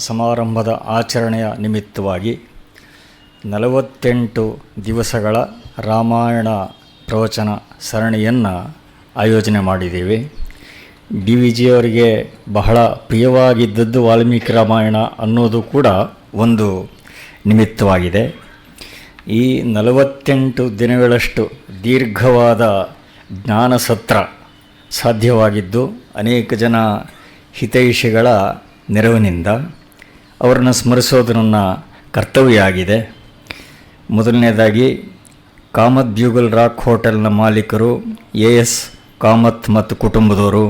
ಸಮಾರಂಭದ ಆಚರಣೆಯ ನಿಮಿತ್ತವಾಗಿ ನಲವತ್ತೆಂಟು ದಿವಸಗಳ ರಾಮಾಯಣ ಪ್ರವಚನ ಸರಣಿಯನ್ನು ಆಯೋಜನೆ ಮಾಡಿದ್ದೀವಿ. ಡಿ. ವಿ ಜಿಯವರಿಗೆ ಬಹಳ ಪ್ರಿಯವಾಗಿದ್ದದ್ದು ವಾಲ್ಮೀಕಿ ರಾಮಾಯಣ ಅನ್ನೋದು ಕೂಡ ಒಂದು ನಿಮಿತ್ತವಾಗಿದೆ. ಈ ನಲವತ್ತೆಂಟು ದಿನಗಳಷ್ಟು ದೀರ್ಘವಾದ ಜ್ಞಾನಸತ್ರ ಸಾಧ್ಯವಾಗಿದ್ದು ಅನೇಕ ಜನ ಹಿತೈಷಿಗಳ ನೆರವಿನಿಂದ ಅವರನ್ನು ಸ್ಮರಿಸೋದು ನನ್ನ ಕರ್ತವ್ಯ ಆಗಿದೆ ಮೊದಲನೇದಾಗಿ ಕಾಮತ್ ಬ್ಯೂಗಲ್ ರಾಕ್ ಹೋಟೆಲ್ನ ಮಾಲೀಕರು ಎ ಎಸ್ ಕಾಮತ್ ಮತ್ತು ಕುಟುಂಬದವರು,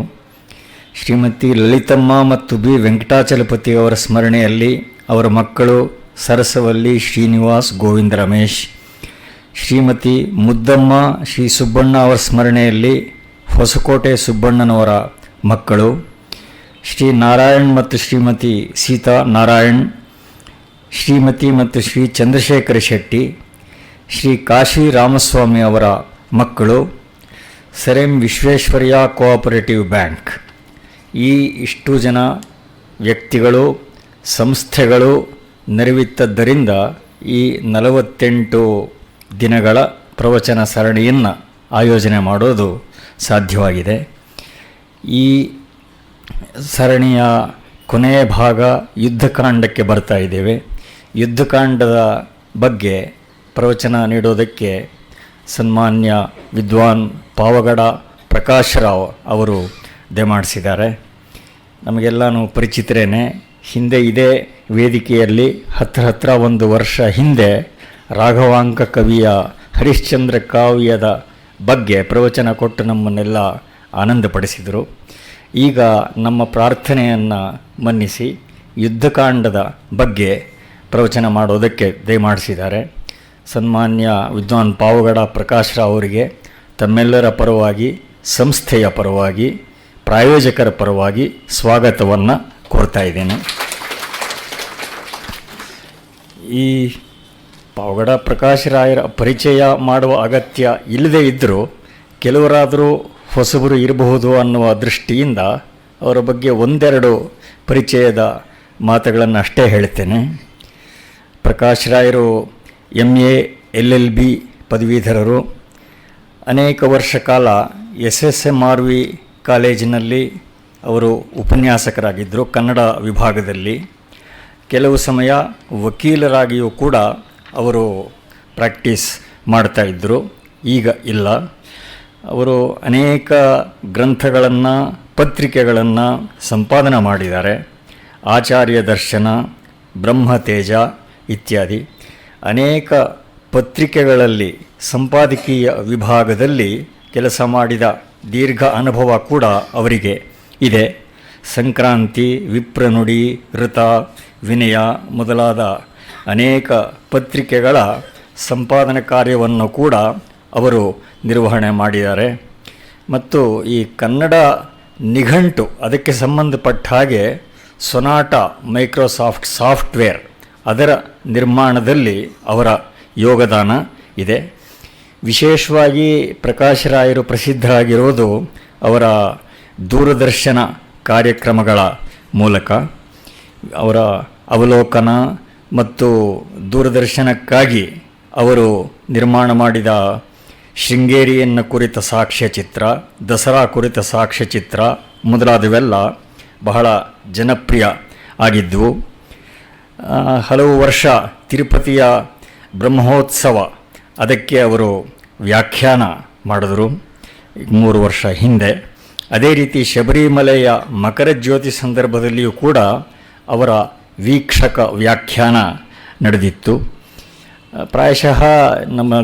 ಶ್ರೀಮತಿ ಲಲಿತಮ್ಮ ಮತ್ತು ಬಿ. ವೆಂಕಟಾಚಲಪತಿ ಅವರ ಸ್ಮರಣೆಯಲ್ಲಿ ಅವರ ಮಕ್ಕಳು ಸರಸವಲ್ಲಿ ಶ್ರೀನಿವಾಸ್ ಗೋವಿಂದ ರಮೇಶ್, ಶ್ರೀಮತಿ ಮುದ್ದಮ್ಮ ಶ್ರೀ ಸುಬ್ಬಣ್ಣ ಅವರ ಸ್ಮರಣೆಯಲ್ಲಿ ಹೊಸಕೋಟೆ ಸುಬ್ಬಣ್ಣನವರ ಮಕ್ಕಳು ಶ್ರೀ ನಾರಾಯಣ್ ಮತ್ತು ಶ್ರೀಮತಿ ಸೀತಾ ನಾರಾಯಣ್, ಶ್ರೀಮತಿ ಮತ್ತು ಶ್ರೀ ಚಂದ್ರಶೇಖರ ಶೆಟ್ಟಿ, ಶ್ರೀ ಕಾಶಿ ರಾಮಸ್ವಾಮಿ ಅವರ ಮಕ್ಕಳು, ಸೆರೆಂ ವಿಶ್ವೇಶ್ವರಯ್ಯ ಕೋಆಪರೇಟಿವ್ ಬ್ಯಾಂಕ್. ಈ ಇಷ್ಟು ಜನ ವ್ಯಕ್ತಿಗಳು, ಸಂಸ್ಥೆಗಳು ನೆರವಿತ್ತದ್ದರಿಂದ ಈ ನಲವತ್ತೆಂಟು ದಿನಗಳ ಪ್ರವಚನ ಸರಣಿಯನ್ನು ಆಯೋಜನೆ ಮಾಡೋದು ಸಾಧ್ಯವಾಗಿದೆ. ಈ ಸರಣಿಯ ಕೊನೆಯ ಭಾಗ ಯುದ್ಧಕಾಂಡಕ್ಕೆ ಬರ್ತಾ ಇದ್ದೇವೆ. ಯುದ್ಧಕಾಂಡದ ಬಗ್ಗೆ ಪ್ರವಚನ ನೀಡೋದಕ್ಕೆ ಸನ್ಮಾನ್ಯ ವಿದ್ವಾನ್ ಪಾವಗಡ ಪ್ರಕಾಶ್ ರಾವ್ ಅವರು ದಯಮಾಡಿಸಿದ್ದಾರೆ. ನಮಗೆಲ್ಲನೂ ಪರಿಚಿತರೇನೆ. ಹಿಂದೆ ಇದೇ ವೇದಿಕೆಯಲ್ಲಿ ಹತ್ತಿರ ಹತ್ತಿರ ಒಂದು ವರ್ಷ ಹಿಂದೆ ರಾಘವಾಂಕ ಕವಿಯ ಹರಿಶ್ಚಂದ್ರ ಕಾವ್ಯದ ಬಗ್ಗೆ ಪ್ರವಚನ ಕೊಟ್ಟು ನಮ್ಮನ್ನೆಲ್ಲ ಆನಂದಪಡಿಸಿದರು. ಈಗ ನಮ್ಮ ಪ್ರಾರ್ಥನೆಯನ್ನು ಮನ್ನಿಸಿ ಯುದ್ಧಕಾಂಡದ ಬಗ್ಗೆ ಪ್ರವಚನ ಮಾಡೋದಕ್ಕೆ ದಯಮಾಡಿಸಿದ್ದಾರೆ ಸನ್ಮಾನ್ಯ ವಿದ್ವಾನ್ ಪಾವಗಡ ಪ್ರಕಾಶ್ರಾವ್ ಅವರಿಗೆ ತಮ್ಮೆಲ್ಲರ ಪರವಾಗಿ, ಸಂಸ್ಥೆಯ ಪರವಾಗಿ, ಪ್ರಾಯೋಜಕರ ಪರವಾಗಿ ಸ್ವಾಗತವನ್ನು ಕೋರ್ತಾ ಇದ್ದೇನೆ. ಈ ಪಾವಗಡ ಪ್ರಕಾಶರಾಯರ ಪರಿಚಯ ಮಾಡುವ ಅಗತ್ಯ ಇಲ್ಲದೇ ಇದ್ದರೂ ಕೆಲವರಾದರೂ ಹೊಸಬರು ಇರಬಹುದು ಅನ್ನುವ ದೃಷ್ಟಿಯಿಂದ ಅವರ ಬಗ್ಗೆ ಒಂದೆರಡು ಪರಿಚಯದ ಮಾತುಗಳನ್ನು ಅಷ್ಟೇ ಹೇಳ್ತೇನೆ ಪ್ರಕಾಶ್ ರಾಯರು M A, L L B ಪದವೀಧರರು. ಅನೇಕ ವರ್ಷ ಕಾಲ S S M R V ಕಾಲೇಜಿನಲ್ಲಿ ಅವರು ಉಪನ್ಯಾಸಕರಾಗಿದ್ದರು ಕನ್ನಡ ವಿಭಾಗದಲ್ಲಿ. ಕೆಲವು ಸಮಯ ವಕೀಲರಾಗಿಯೂ ಕೂಡ ಅವರು ಪ್ರಾಕ್ಟೀಸ್ ಇದ್ದರು. ಈಗ ಇಲ್ಲ. ಅವರು ಅನೇಕ ಗ್ರಂಥಗಳನ್ನು, ಪತ್ರಿಕೆಗಳನ್ನು ಸಂಪಾದನೆ ಮಾಡಿದ್ದಾರೆ. ಆಚಾರ್ಯ ದರ್ಶನ ಬ್ರಹ್ಮತೇಜ ಇತ್ಯಾದಿ. ಅನೇಕ ಪತ್ರಿಕೆಗಳಲ್ಲಿ, ಸಂಪಾದಕೀಯ ವಿಭಾಗದಲ್ಲಿ ಕೆಲಸ ಮಾಡಿದ ದೀರ್ಘ ಅನುಭವ ಕೂಡ ಅವರಿಗೆ ಇದೆ. ಸಂಕ್ರಾಂತಿ, ವಿಪ್ರನುಡಿ, ಋತ, ವಿನಯ ಮೊದಲಾದ ಅನೇಕ ಪತ್ರಿಕೆಗಳ ಸಂಪಾದನಾ ಕಾರ್ಯವನ್ನು ಕೂಡ ಅವರು ನಿರ್ವಹಣೆ ಮಾಡಿದ್ದಾರೆ. ಮತ್ತು ಈ ಕನ್ನಡ ನಿಘಂಟು ಅದಕ್ಕೆ ಸಂಬಂಧಪಟ್ಟ ಹಾಗೆ ಸೊನಾಟ ಮೈಕ್ರೋಸಾಫ್ಟ್ ಸಾಫ್ಟ್ವೇರ್ ಅದರ ನಿರ್ಮಾಣದಲ್ಲಿ ಅವರ ಯೋಗದಾನ ಇದೆ. ವಿಶೇಷವಾಗಿ ಪ್ರಕಾಶ್ ರಾಯರು ಪ್ರಸಿದ್ಧರಾಗಿರೋದು ಅವರ ದೂರದರ್ಶನ ಕಾರ್ಯಕ್ರಮಗಳ ಮೂಲಕ. ಅವರ ಅವಲೋಕನ ಮತ್ತು ದೂರದರ್ಶನಕ್ಕಾಗಿ ಅವರು ನಿರ್ಮಾಣ ಮಾಡಿದ ಶೃಂಗೇರಿಯನ್ನು ಕುರಿತ ಸಾಕ್ಷ್ಯಚಿತ್ರ ದಸರಾ ಕುರಿತ ಸಾಕ್ಷ್ಯಚಿತ್ರ ಮೊದಲಾದವೆಲ್ಲ ಬಹಳ ಜನಪ್ರಿಯ ಆಗಿದ್ದವು ಹಲವು ವರ್ಷ ತಿರುಪತಿಯ ಬ್ರಹ್ಮೋತ್ಸವ, ಅದಕ್ಕೆ ಅವರು ವ್ಯಾಖ್ಯಾನ ಮಾಡಿದರು. ಮೂರು ವರ್ಷ ಹಿಂದೆ. ಅದೇ ರೀತಿ ಶಬರಿಮಲೆಯ ಮಕರ ಜ್ಯೋತಿ ಸಂದರ್ಭದಲ್ಲಿಯೂ ಕೂಡ ಅವರ ವೀಕ್ಷಕ ವ್ಯಾಖ್ಯಾನ ನಡೆದಿತ್ತು. ಪ್ರಾಯಶಃ ನಮ್ಮ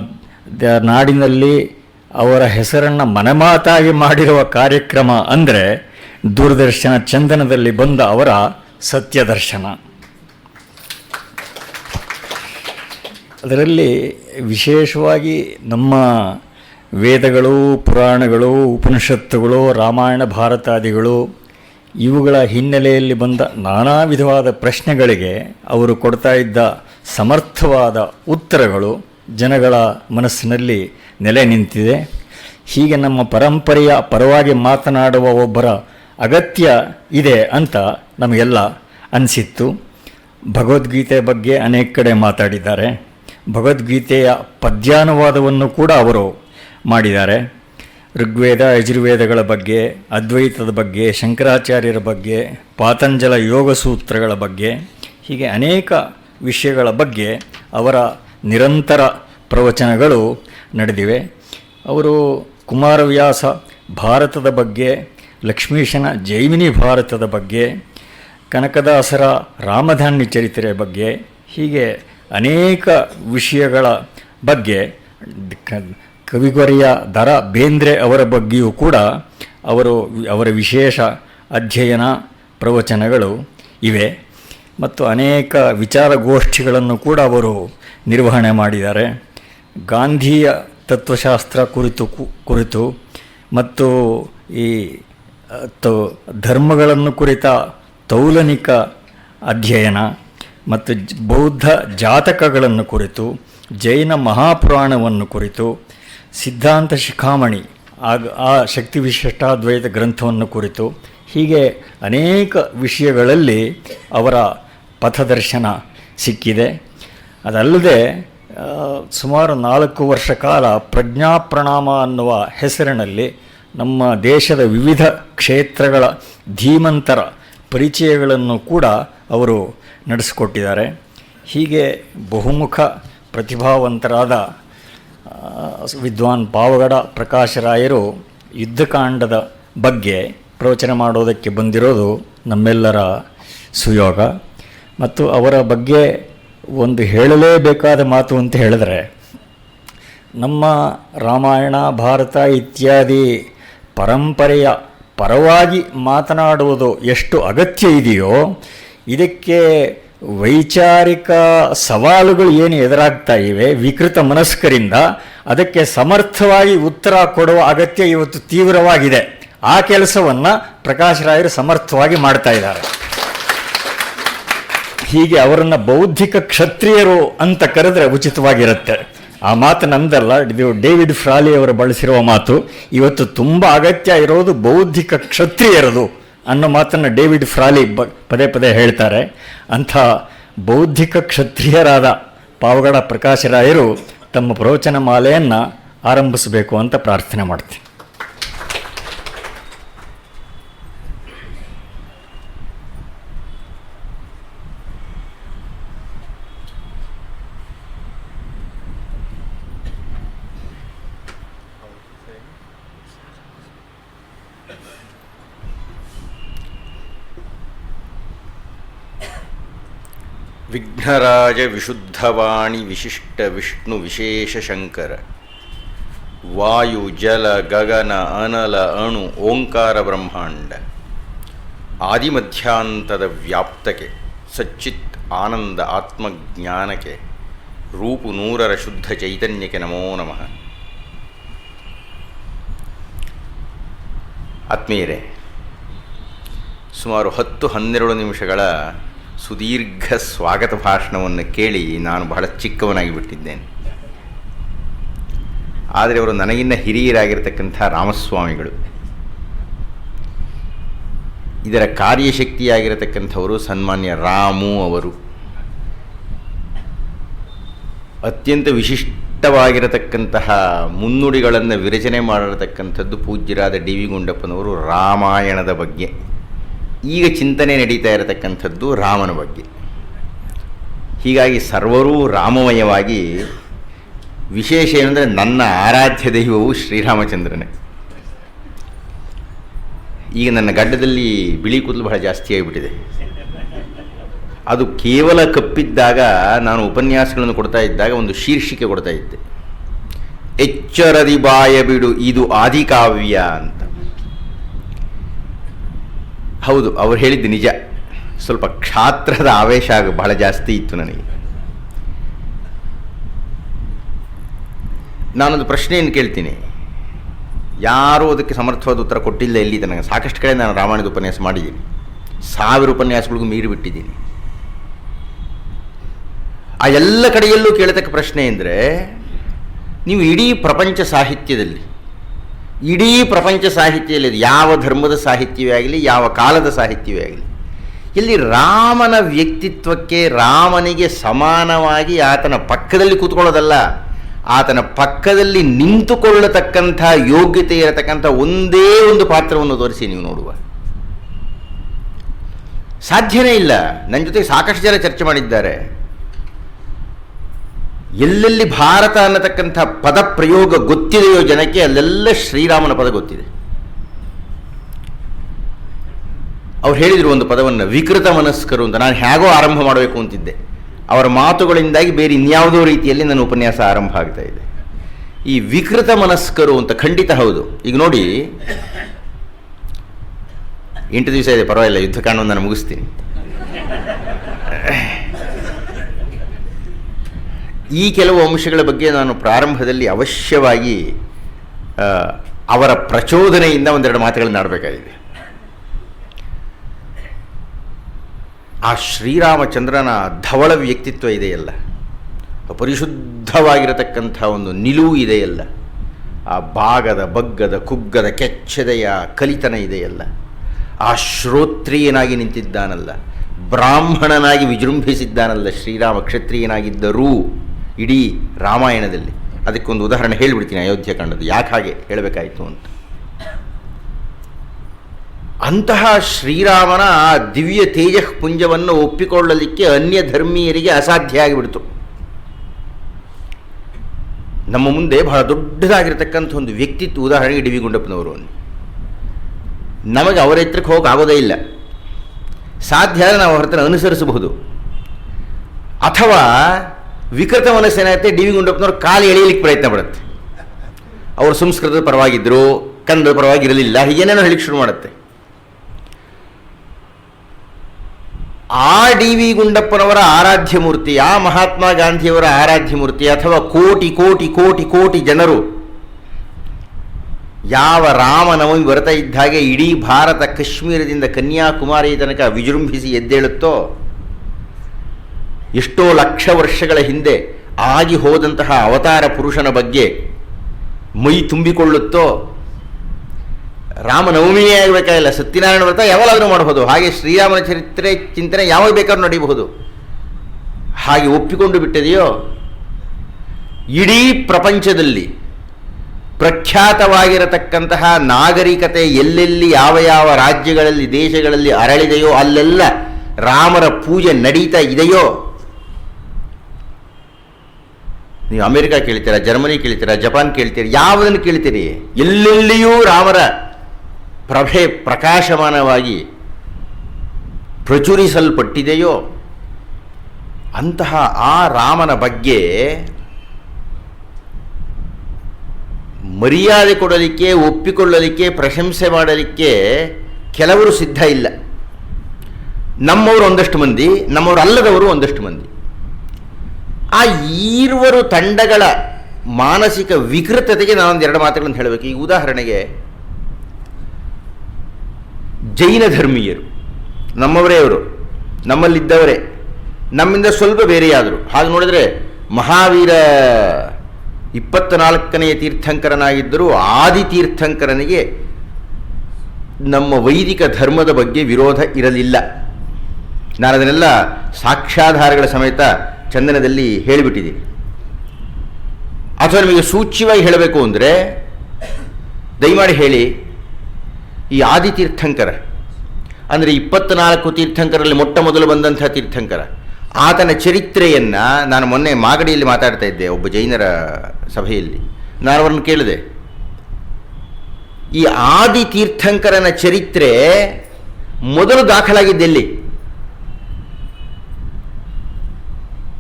ನಾಡಿನಲ್ಲಿ ಅವರ ಹೆಸರನ್ನು ಮನೆಮಾತಾಗಿ ಮಾಡಿರುವ ಕಾರ್ಯಕ್ರಮ ಅಂದರೆ ದೂರದರ್ಶನ ಚಂದನದಲ್ಲಿ ಬಂದ ಅವರ ಸತ್ಯದರ್ಶನ. ಅದರಲ್ಲಿ ವಿಶೇಷವಾಗಿ ನಮ್ಮ ವೇದಗಳು ಪುರಾಣಗಳು ಉಪನಿಷತ್ತುಗಳು ರಾಮಾಯಣ ಭಾರತಾದಿಗಳು ಇವುಗಳ ಹಿನ್ನೆಲೆಯಲ್ಲಿ ಬಂದ ನಾನಾ ವಿಧವಾದ ಪ್ರಶ್ನೆಗಳಿಗೆ ಅವರು ಕೊಡ್ತಾ ಇದ್ದ ಸಮರ್ಥವಾದ ಉತ್ತರಗಳು ಜನಗಳ ಮನಸ್ಸಿನಲ್ಲಿ ನೆಲೆ ನಿಂತಿದೆ. ಹೀಗೆ ನಮ್ಮ ಪರಂಪರೆಯ ಪರವಾಗಿ ಮಾತನಾಡುವ ಒಬ್ಬರ ಅಗತ್ಯ ಇದೆ ಅಂತ ನಮಗೆಲ್ಲ ಅನಿಸಿತ್ತು. ಭಗವದ್ಗೀತೆ ಬಗ್ಗೆ ಅನೇಕ ಕಡೆ ಮಾತಾಡಿದ್ದಾರೆ. ಭಗವದ್ಗೀತೆಯ ಪದ್ಯಾನುವಾದವನ್ನು ಕೂಡ ಅವರು ಮಾಡಿದ್ದಾರೆ. ಋಗ್ವೇದ, ಯಜುರ್ವೇದಗಳ ಬಗ್ಗೆ, ಅದ್ವೈತದ ಬಗ್ಗೆ, ಶಂಕರಾಚಾರ್ಯರ ಬಗ್ಗೆ, ಪಾತಂಜಲ ಯೋಗ ಸೂತ್ರಗಳ ಬಗ್ಗೆ, ಹೀಗೆ ಅನೇಕ ವಿಷಯಗಳ ಬಗ್ಗೆ ಅವರ ನಿರಂತರ ಪ್ರವಚನಗಳು ನಡೆದಿವೆ. ಅವರು ಕುಮಾರವ್ಯಾಸ ಭಾರತದ ಬಗ್ಗೆ, ಲಕ್ಷ್ಮೀಶನ ಜೈಮಿನಿ ಭಾರತದ ಬಗ್ಗೆ, ಕನಕದಾಸರ ರಾಮಧಾನ್ಯ ಚರಿತ್ರೆ ಬಗ್ಗೆ, ಹೀಗೆ ಅನೇಕ ವಿಷಯಗಳ ಬಗ್ಗೆ, ಕವಿಗೊರೆಯ ದರ ಬೇಂದ್ರೆ ಅವರ ಬಗ್ಗೆಯೂ ಕೂಡ ಅವರು, ಅವರ ವಿಶೇಷ ಅಧ್ಯಯನ ಪ್ರವಚನಗಳು ಇವೆ. ಮತ್ತು ಅನೇಕ ವಿಚಾರಗೋಷ್ಠಿಗಳನ್ನು ಕೂಡ ಅವರು ನಿರ್ವಹಣೆ ಮಾಡಿದ್ದಾರೆ. ಗಾಂಧಿಯ ತತ್ವಶಾಸ್ತ್ರ ಕುರಿತು ಕುರಿತು ಮತ್ತು ಈ ತ- ಧರ್ಮಗಳನ್ನು ಕುರಿತ ತೌಲನಿಕ ಅಧ್ಯಯನ ಮತ್ತು ಬೌದ್ಧ ಜಾತಕಗಳನ್ನು ಕುರಿತು, ಜೈನ ಮಹಾಪುರಾಣವನ್ನು ಕುರಿತು, ಸಿದ್ಧಾಂತ ಶಿಖಾಮಣಿ, ಆಗ, ಆ ಶಕ್ತಿ ವಿಶಿಷ್ಟಾದ್ವೈತ ಗ್ರಂಥವನ್ನು ಕುರಿತು ಹೀಗೆ ಅನೇಕ ವಿಷಯಗಳಲ್ಲಿ ಅವರ ಪಥದರ್ಶನ ಸಿಕ್ಕಿದೆ. ಅದಲ್ಲದೆ ಸುಮಾರು ನಾಲ್ಕು ವರ್ಷ ಕಾಲ ಪ್ರಜ್ಞಾಪ್ರಣಾಮ ಅನ್ನುವ ಹೆಸರಿನಲ್ಲಿ ನಮ್ಮ ದೇಶದ ವಿವಿಧ ಕ್ಷೇತ್ರಗಳ ಧೀಮಂತರ ಪರಿಚಯಗಳನ್ನು ಕೂಡ ಅವರು ನಡೆಸಿಕೊಟ್ಟಿದ್ದಾರೆ. ಹೀಗೆ ಬಹುಮುಖ ಪ್ರತಿಭಾವಂತರಾದ ವಿದ್ವಾನ್ ಪಾವಗಡ ಪ್ರಕಾಶರಾಯರು ಯುದ್ಧಕಾಂಡದ ಬಗ್ಗೆ ಪ್ರವಚನ ಮಾಡೋದಕ್ಕೆ ಬಂದಿರೋದು ನಮ್ಮೆಲ್ಲರ ಸುಯೋಗ. ಮತ್ತು ಅವರ ಬಗ್ಗೆ ಒಂದು ಹೇಳಲೇಬೇಕಾದ ಮಾತು ಅಂತ ಹೇಳಿದ್ರೆ, ನಮ್ಮ ರಾಮಾಯಣ, ಭಾರತ ಇತ್ಯಾದಿ ಪರಂಪರೆಯ ಪರವಾಗಿ ಮಾತನಾಡುವುದು ಎಷ್ಟು ಅಗತ್ಯ ಇದೆಯೋ, ಇದಕ್ಕೆ ವೈಚಾರಿಕ ಸವಾಲುಗಳು ಏನು ಎದುರಾಗ್ತಾ ಇವೆ, ವಿಕೃತ ಮನಸ್ಕರಿಂದ ಅದಕ್ಕೆ ಸಮರ್ಥವಾಗಿ ಉತ್ತರ ಕೊಡುವ ಅಗತ್ಯ ಇವತ್ತು ತೀವ್ರವಾಗಿದೆ. ಆ ಕೆಲಸವನ್ನು ಪ್ರಕಾಶ್ ರಾಯರು ಸಮರ್ಥವಾಗಿ ಮಾಡ್ತಾ ಇದ್ದಾರೆ. ಹೀಗೆ ಅವರನ್ನು ಬೌದ್ಧಿಕ ಕ್ಷತ್ರಿಯರು ಅಂತ ಕರೆದ್ರೆ ಉಚಿತವಾಗಿರುತ್ತೆ. ಆ ಮಾತು ನಂದಲ್ಲ, ಇದು ಡೇವಿಡ್ ಫ್ರಾಲಿ ಅವರು ಬಳಸಿರುವ ಮಾತು. ಇವತ್ತು ತುಂಬ ಅಗತ್ಯ ಇರೋದು ಬೌದ್ಧಿಕ ಕ್ಷತ್ರಿಯರದು ಅನ್ನೋ ಮಾತನ್ನು ಡೇವಿಡ್ ಫ್ರಾಲಿ ಬ, ಪದೇ ಪದೇ ಹೇಳ್ತಾರೆ. ಅಂಥ ಬೌದ್ಧಿಕ ಕ್ಷತ್ರಿಯರಾದ ಪಾವಗಡ ಪ್ರಕಾಶರಾಯರು ತಮ್ಮ ಪ್ರವಚನ ಮಾಲೆಯನ್ನು ಆರಂಭಿಸಬೇಕು ಅಂತ ಪ್ರಾರ್ಥನೆ ಮಾಡ್ತೀನಿ. ವಿಘ್ನರಾಜ ವಿಶುದ್ಧವಾಣಿ ವಿಶಿಷ್ಟ ವಿಷ್ಣು ವಿಶೇಷ ಶಂಕರ. ವಾಯು, ಜಲ, ಗಗನ, ಅನಲ, ಅಣು, ಓಂಕಾರ ಬ್ರಹ್ಮಾಂಡ. ಆದಿಮಧ್ಯಾಂತದ ವ್ಯಾಪ್ತಕ್ಕೆ, ಸಚ್ಚಿತ್ ಆನಂದ ಆತ್ಮಜ್ಞಾನಕ್ಕೆ, ರೂಪು ನೂರರ ಶುದ್ಧ ಚೈತನ್ಯಕ್ಕೆ ನಮೋ ನಮಃ. ಆತ್ಮೀಯರೇ, ಸುಮಾರು ಹತ್ತು ಹನ್ನೆರಡು ನಿಮಿಷಗಳ ಸುದೀರ್ಘ ಸ್ವಾಗತ ಭಾಷಣವನ್ನು ಕೇಳಿ ನಾನು ಬಹಳ ಚಿಕ್ಕವನಾಗಿ ಬಿಟ್ಟಿದ್ದೇನೆ. ಆದರೆ ಅವರು ನನಗಿನ್ನ ಹಿರಿಯರಾಗಿರ್ತಕ್ಕಂಥ ರಾಮಸ್ವಾಮಿಗಳು. ಇದರ ಕಾರ್ಯಶಕ್ತಿಯಾಗಿರತಕ್ಕಂಥವರು ಸನ್ಮಾನ್ಯ ರಾಮು ಅವರು. ಅತ್ಯಂತ ವಿಶಿಷ್ಟವಾಗಿರತಕ್ಕಂತಹ ಮುನ್ನುಡಿಗಳನ್ನು ವಿರಚನೆ ಮಾಡಿರತಕ್ಕಂಥದ್ದು ಪೂಜ್ಯರಾದ ಡಿ ವಿ ಗುಂಡಪ್ಪನವರು ರಾಮಾಯಣದ ಬಗ್ಗೆ. ಈಗ ಚಿಂತನೆ ನಡೀತಾ ಇರತಕ್ಕಂಥದ್ದು ರಾಮನ ಬಗ್ಗೆ. ಹೀಗಾಗಿ ಸರ್ವರೂ ರಾಮಮಯವಾಗಿ ವಿಶೇಷ ಏನಂದರೆ ನನ್ನ ಆರಾಧ್ಯ ದೈವವು ಶ್ರೀರಾಮಚಂದ್ರನೇ. ಈಗ ನನ್ನ ಗಡ್ಡದಲ್ಲಿ ಬಿಳಿ ಕೂದಲು ಬಹಳ ಜಾಸ್ತಿ ಆಗಿಬಿಟ್ಟಿದೆ. ಅದು ಕೇವಲ ಕಪ್ಪಿದ್ದಾಗ ನಾನು ಉಪನ್ಯಾಸಗಳನ್ನು ಕೊಡ್ತಾ ಇದ್ದಾಗ ಒಂದು ಶೀರ್ಷಿಕೆ ಕೊಡ್ತಾ ಇದ್ದೆ. ಎಚ್ಚರದಿ ಬಾಯ ಬಿಡು, ಇದು ಆದಿಕಾವ್ಯ ಅಂತ. ಹೌದು, ಅವ್ರು ಹೇಳಿದ್ದು ನಿಜ. ಸ್ವಲ್ಪ ಕ್ಷಾತ್ರದ ಆವೇಶ ಆಗ ಬಹಳ ಜಾಸ್ತಿ ಇತ್ತು ನನಗೆ. ನಾನೊಂದು ಪ್ರಶ್ನೆಯನ್ನು ಕೇಳ್ತೀನಿ. ಯಾರೂ ಅದಕ್ಕೆ ಸಮರ್ಥವಾದ ಉತ್ತರ ಕೊಟ್ಟಿಲ್ಲ ಇಲ್ಲಿ ನನಗೆ. ಸಾಕಷ್ಟು ಕಡೆ ನಾನು ರಾಮಾಯಣದ ಉಪನ್ಯಾಸ ಮಾಡಿದ್ದೀನಿ. ಸಾವಿರ ಉಪನ್ಯಾಸಗಳಿಗೂ ಮೀರಿ ಬಿಟ್ಟಿದ್ದೀನಿ. ಆ ಎಲ್ಲ ಕಡೆಯಲ್ಲೂ ಕೇಳತಕ್ಕ ಪ್ರಶ್ನೆ ಅಂದರೆ ನೀವು ಇಡೀ ಪ್ರಪಂಚ ಸಾಹಿತ್ಯದಲ್ಲಿ ಇಡೀ ಪ್ರಪಂಚ ಸಾಹಿತ್ಯದಲ್ಲಿ ಯಾವ ಧರ್ಮದ ಸಾಹಿತ್ಯವೇ ಆಗಲಿ, ಯಾವ ಕಾಲದ ಸಾಹಿತ್ಯವೇ ಆಗಲಿ, ಇಲ್ಲಿ ರಾಮನ ವ್ಯಕ್ತಿತ್ವಕ್ಕೆ ರಾಮನಿಗೆ ಸಮಾನವಾಗಿ ಆತನ ಪಕ್ಕದಲ್ಲಿ ಕೂತ್ಕೊಳ್ಳೋದಲ್ಲ, ಆತನ ಪಕ್ಕದಲ್ಲಿ ನಿಂತುಕೊಳ್ಳತಕ್ಕಂಥ ಯೋಗ್ಯತೆ ಇರತಕ್ಕಂಥ ಒಂದೇ ಒಂದು ಪಾತ್ರವನ್ನು ತೋರಿಸಿ ನೀವು ನೋಡುವ. ಸಾಧ್ಯನೇ ಇಲ್ಲ. ನನ್ನ ಜೊತೆ ಸಾಕಷ್ಟು ಜನ ಚರ್ಚೆ ಮಾಡಿದ್ದಾರೆ. ಎಲ್ಲೆಲ್ಲಿ ಭಾರತ ಅನ್ನತಕ್ಕಂಥ ಪದ ಪ್ರಯೋಗ ಗೊತ್ತಿದೆಯೋ ಜನಕ್ಕೆ ಅಲ್ಲೆಲ್ಲ ಶ್ರೀರಾಮನ ಪದ ಗೊತ್ತಿದೆ. ಅವ್ರು ಹೇಳಿದರು ಒಂದು ಪದವನ್ನು, ವಿಕೃತ ಮನಸ್ಕರು ಅಂತ. ನಾನು ಹೇಗೋ ಆರಂಭ ಮಾಡಬೇಕು ಅಂತಿದ್ದೆ. ಅವರ ಮಾತುಗಳಿಂದಾಗಿ ಬೇರೆ ಇನ್ಯಾವುದೋ ರೀತಿಯಲ್ಲಿ ನನ್ನ ಉಪನ್ಯಾಸ ಆರಂಭ ಆಗ್ತಾ ಇದೆ. ಈ ವಿಕೃತ ಮನಸ್ಕರು ಅಂತ ಖಂಡಿತ ಹೌದು. ಈಗ ನೋಡಿ, ಎಂಟು ದಿವಸ ಇದೆ, ಪರವಾಗಿಲ್ಲ ಯುದ್ಧಕಾಂಡವನ್ನು ನಾನು ಮುಗಿಸ್ತೀನಿ. ಈ ಕೆಲವು ಅಂಶಗಳ ಬಗ್ಗೆ ನಾನು ಪ್ರಾರಂಭದಲ್ಲಿ ಅವಶ್ಯವಾಗಿ ಅವರ ಪ್ರಚೋದನೆಯಿಂದ ಒಂದೆರಡು ಮಾತುಗಳನ್ನು ಆಡಬೇಕಾಗಿದೆ. ಆ ಶ್ರೀರಾಮಚಂದ್ರನ ಧವಳ ವ್ಯಕ್ತಿತ್ವ ಇದೆಯಲ್ಲ ಅಪರಿಶುದ್ಧವಾಗಿರತಕ್ಕಂಥ ಒಂದು ನಿಲುವು ಇದೆಯಲ್ಲ, ಆ ಭಾಗದ, ಬಗ್ಗದ, ಕುಗ್ಗದ, ಕೆಚ್ಚದೆಯ ಕಲಿತನ ಇದೆಯಲ್ಲ, ಆ ಶ್ರೋತ್ರಿಯನಾಗಿ ನಿಂತಿದ್ದಾನಲ್ಲ, ಬ್ರಾಹ್ಮಣನಾಗಿ ವಿಜೃಂಭಿಸಿದ್ದಾನಲ್ಲ ಶ್ರೀರಾಮ ಕ್ಷತ್ರಿಯನಾಗಿದ್ದರೂ ಇಡೀ ರಾಮಾಯಣದಲ್ಲಿ. ಅದಕ್ಕೊಂದು ಉದಾಹರಣೆ ಹೇಳಿಬಿಡ್ತೀನಿ ಅಯೋಧ್ಯೆ ಕಂಡದ್ದು. ಯಾಕೆ ಹಾಗೆ ಹೇಳಬೇಕಾಯಿತು ಅಂತ. ಅಂತಹ ಶ್ರೀರಾಮನ ಆ ದಿವ್ಯ ತೇಜಃ ಪುಂಜವನ್ನು ಒಪ್ಪಿಕೊಳ್ಳಲಿಕ್ಕೆ ಅನ್ಯ ಧರ್ಮೀಯರಿಗೆ ಅಸಾಧ್ಯ ಆಗಿಬಿಡ್ತು. ನಮ್ಮ ಮುಂದೆ ಬಹಳ ದೊಡ್ಡದಾಗಿರ್ತಕ್ಕಂಥ ಒಂದು ವ್ಯಕ್ತಿತ್ವ ಉದಾಹರಣೆಗೆ ಡಿ ವಿ ಗುಂಡಪ್ಪನವರು. ನಮಗೆ ಅವರ ಎತ್ತರಕ್ಕೆ ಹೋಗಿ ಆಗೋದೇ ಇಲ್ಲ. ಸಾಧ್ಯ ಆದರೆ ನಾವು ಅವ್ರ ಹತ್ರ ಅನುಸರಿಸಬಹುದು. ಅಥವಾ ವಿಕೃತ ಮನಸ್ಸೇನಾಗುತ್ತೆ ಡಿ ವಿ ಗುಂಡಪ್ಪನವ್ರು ಕಾಲು ಎಳೆಯಲಿಕ್ಕೆ ಪ್ರಯತ್ನ ಪಡುತ್ತೆ. ಅವರು ಸಂಸ್ಕೃತದ ಪರವಾಗಿದ್ದರು ಕನ್ನಡದ ಪರವಾಗಿರಲಿಲ್ಲ, ಹೀಗೇನೇನೋ ಹೇಳಿಕ್ಕೆ ಶುರು ಮಾಡುತ್ತೆ. ಆ ಡಿ ವಿ ಗುಂಡಪ್ಪನವರ ಆರಾಧ್ಯ ಮೂರ್ತಿ, ಆ ಮಹಾತ್ಮ ಗಾಂಧಿಯವರ ಆರಾಧ್ಯ ಮೂರ್ತಿ ಅಥವಾ ಕೋಟಿ ಕೋಟಿ ಕೋಟಿ ಕೋಟಿ ಜನರು ಯಾವ ರಾಮನವಮಿ ಬರ್ತಾ ಇದ್ದ ಹಾಗೆ ಇಡೀ ಭಾರತ ಕಾಶ್ಮೀರದಿಂದ ಕನ್ಯಾಕುಮಾರಿ ತನಕ ವಿಜೃಂಭಿಸಿ ಎದ್ದೇಳುತ್ತೋ ಎಷ್ಟೋ ಲಕ್ಷ ವರ್ಷಗಳ ಹಿಂದೆ ಆಗಿ ಹೋದಂತಹ ಅವತಾರ ಪುರುಷನ ಬಗ್ಗೆ ಮೈ ತುಂಬಿಕೊಳ್ಳುತ್ತೋ, ರಾಮನವಮಿಯೇ ಆಗಬೇಕಾಗಿಲ್ಲ, ಸತ್ಯನಾರಾಯಣ ವ್ರತ ಯಾವಾಗಲಾದರೂ ಮಾಡಬಹುದು, ಹಾಗೆ ಶ್ರೀರಾಮನ ಚರಿತ್ರೆ, ಚಿಂತನೆ ಯಾವಾಗ ಬೇಕಾದ್ರೂ ನಡೆಯಬಹುದು ಹಾಗೆ ಒಪ್ಪಿಕೊಂಡು ಬಿಟ್ಟಿದೆಯೋ, ಇಡೀ ಪ್ರಪಂಚದಲ್ಲಿ ಪ್ರಖ್ಯಾತವಾಗಿರತಕ್ಕಂತಹ ನಾಗರಿಕತೆ ಎಲ್ಲೆಲ್ಲಿ, ಯಾವ ಯಾವ ರಾಜ್ಯಗಳಲ್ಲಿ, ದೇಶಗಳಲ್ಲಿ ಅರಳಿದೆಯೋ, ಅಲ್ಲೆಲ್ಲ ರಾಮರ ಪೂಜೆ ನಡೀತಾ ಇದೆಯೋ ನೀವು ಅಮೆರಿಕ ಕೇಳ್ತೀರಾ, ಜರ್ಮನಿ ಕೇಳ್ತೀರಾ, ಜಪಾನ್ ಕೇಳ್ತೀರಿ, ಯಾವುದನ್ನು ಕೇಳ್ತೀರಿ? ಎಲ್ಲೆಲ್ಲಿಯೂ ರಾಮರ ಪ್ರಭೆ ಪ್ರಕಾಶಮಾನವಾಗಿ ಪ್ರಚುರಿಸಲ್ಪಟ್ಟಿದೆಯೋ, ಅಂತಹ ಆ ರಾಮನ ಬಗ್ಗೆ ಮರ್ಯಾದೆ ಕೊಡಲಿಕ್ಕೆ, ಒಪ್ಪಿಕೊಳ್ಳಲಿಕ್ಕೆ, ಪ್ರಶಂಸೆ ಮಾಡಲಿಕ್ಕೆ ಕೆಲವರು ಸಿದ್ಧ ಇಲ್ಲ. ನಮ್ಮವರು ಒಂದಷ್ಟು ಮಂದಿ ನಮ್ಮವರು ಅಲ್ಲದವರು ಒಂದಷ್ಟು ಮಂದಿ. ಆ ಈರುವರು ತಂಡಗಳ ಮಾನಸಿಕ ವಿಕೃತತೆಗೆ ನಾನೊಂದು ಎರಡು ಮಾತುಗಳನ್ನು ಹೇಳಬೇಕು. ಈ ಉದಾಹರಣೆಗೆ ಜೈನ ಧರ್ಮೀಯರು, ನಮ್ಮವರೇ ಅವರು, ನಮ್ಮಲ್ಲಿದ್ದವರೇ, ನಮ್ಮಿಂದ ಸ್ವಲ್ಪ ಬೇರೆಯಾದರು. ಹಾಗೆ ನೋಡಿದರೆ ಮಹಾವೀರ ಇಪ್ಪತ್ತ್ನಾಲ್ಕನೆಯ ತೀರ್ಥಂಕರನಾಗಿದ್ದರೂ ಆದಿ ತೀರ್ಥಂಕರನಿಗೆ ನಮ್ಮ ವೈದಿಕ ಧರ್ಮದ ಬಗ್ಗೆ ವಿರೋಧ ಇರಲಿಲ್ಲ. ನಾನು ಅದನ್ನೆಲ್ಲ ಸಾಕ್ಷ್ಯಾಧಾರಗಳ ಸಮೇತ ಚಂದನದಲ್ಲಿ ಹೇಳಿಬಿಟ್ಟಿದ್ದೀನಿ. ಅಥವಾ ನಿಮಗೆ ಸೂಚ್ಯವಾಗಿ ಹೇಳಬೇಕು ಅಂದರೆ, ದಯಮಾಡಿ ಹೇಳಿ, ಈ ಆದಿ ತೀರ್ಥಂಕರ, ಅಂದರೆ ಇಪ್ಪತ್ತ್ನಾಲ್ಕು ತೀರ್ಥಂಕರಲ್ಲಿ ಮೊಟ್ಟ ಮೊದಲು ಬಂದಂಥ ತೀರ್ಥಂಕರ, ಆತನ ಚರಿತ್ರೆಯನ್ನು ನಾನು ಮೊನ್ನೆ ಮಾಗಡಿಯಲ್ಲಿ ಮಾತಾಡ್ತಾ ಇದ್ದೆ, ಒಬ್ಬ ಜೈನರ ಸಭೆಯಲ್ಲಿ. ನಾನು ಅವರನ್ನು ಕೇಳಿದೆ. ಈ ಆದಿ ತೀರ್ಥಂಕರನ ಚರಿತ್ರೆ ಮೊದಲು ದಾಖಲಾಗಿದ್ದೆಲ್ಲಿ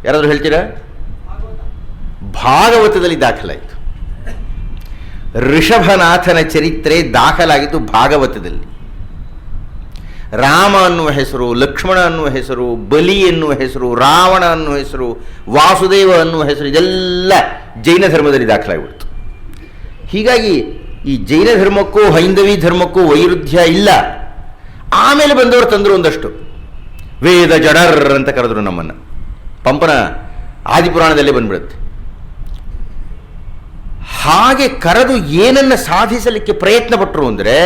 ಯಾರಾದರೂ ಹೇಳ್ತೀರಾ? ಭಾಗವತದಲ್ಲಿ ದಾಖಲಾಯಿತು. ಋಷಭನಾಥನ ಚರಿತ್ರೆ ದಾಖಲಾಗಿತ್ತು ಭಾಗವತದಲ್ಲಿ. ರಾಮ ಅನ್ನುವ ಹೆಸರು, ಲಕ್ಷ್ಮಣ ಅನ್ನುವ ಹೆಸರು, ಬಲಿ ಎನ್ನುವ ಹೆಸರು, ರಾವಣ ಅನ್ನುವ ಹೆಸರು, ವಾಸುದೇವ ಅನ್ನುವ ಹೆಸರು, ಇದೆಲ್ಲ ಜೈನ ಧರ್ಮದಲ್ಲಿ ದಾಖಲಾಗಿಬಿಡ್ತು. ಹೀಗಾಗಿ ಈ ಜೈನ ಧರ್ಮಕ್ಕೂ ಹೈಂದವಿ ಧರ್ಮಕ್ಕೂ ವೈರುಧ್ಯ ಇಲ್ಲ. ಆಮೇಲೆ ಬಂದವರು ತಂದರು ಒಂದಷ್ಟು. ವೇದ ಜಡರ್ ಅಂತ ಕರೆದ್ರು ನಮ್ಮನ್ನು. ಪಂಪನ ಆದಿಪುರಾಣದಲ್ಲೇ ಬಂದ್ಬಿಡುತ್ತೆ. ಹಾಗೆ ಕರೆದು ಏನನ್ನು ಸಾಧಿಸಲಿಕ್ಕೆ ಪ್ರಯತ್ನ ಪಟ್ಟರು ಅಂದರೆ,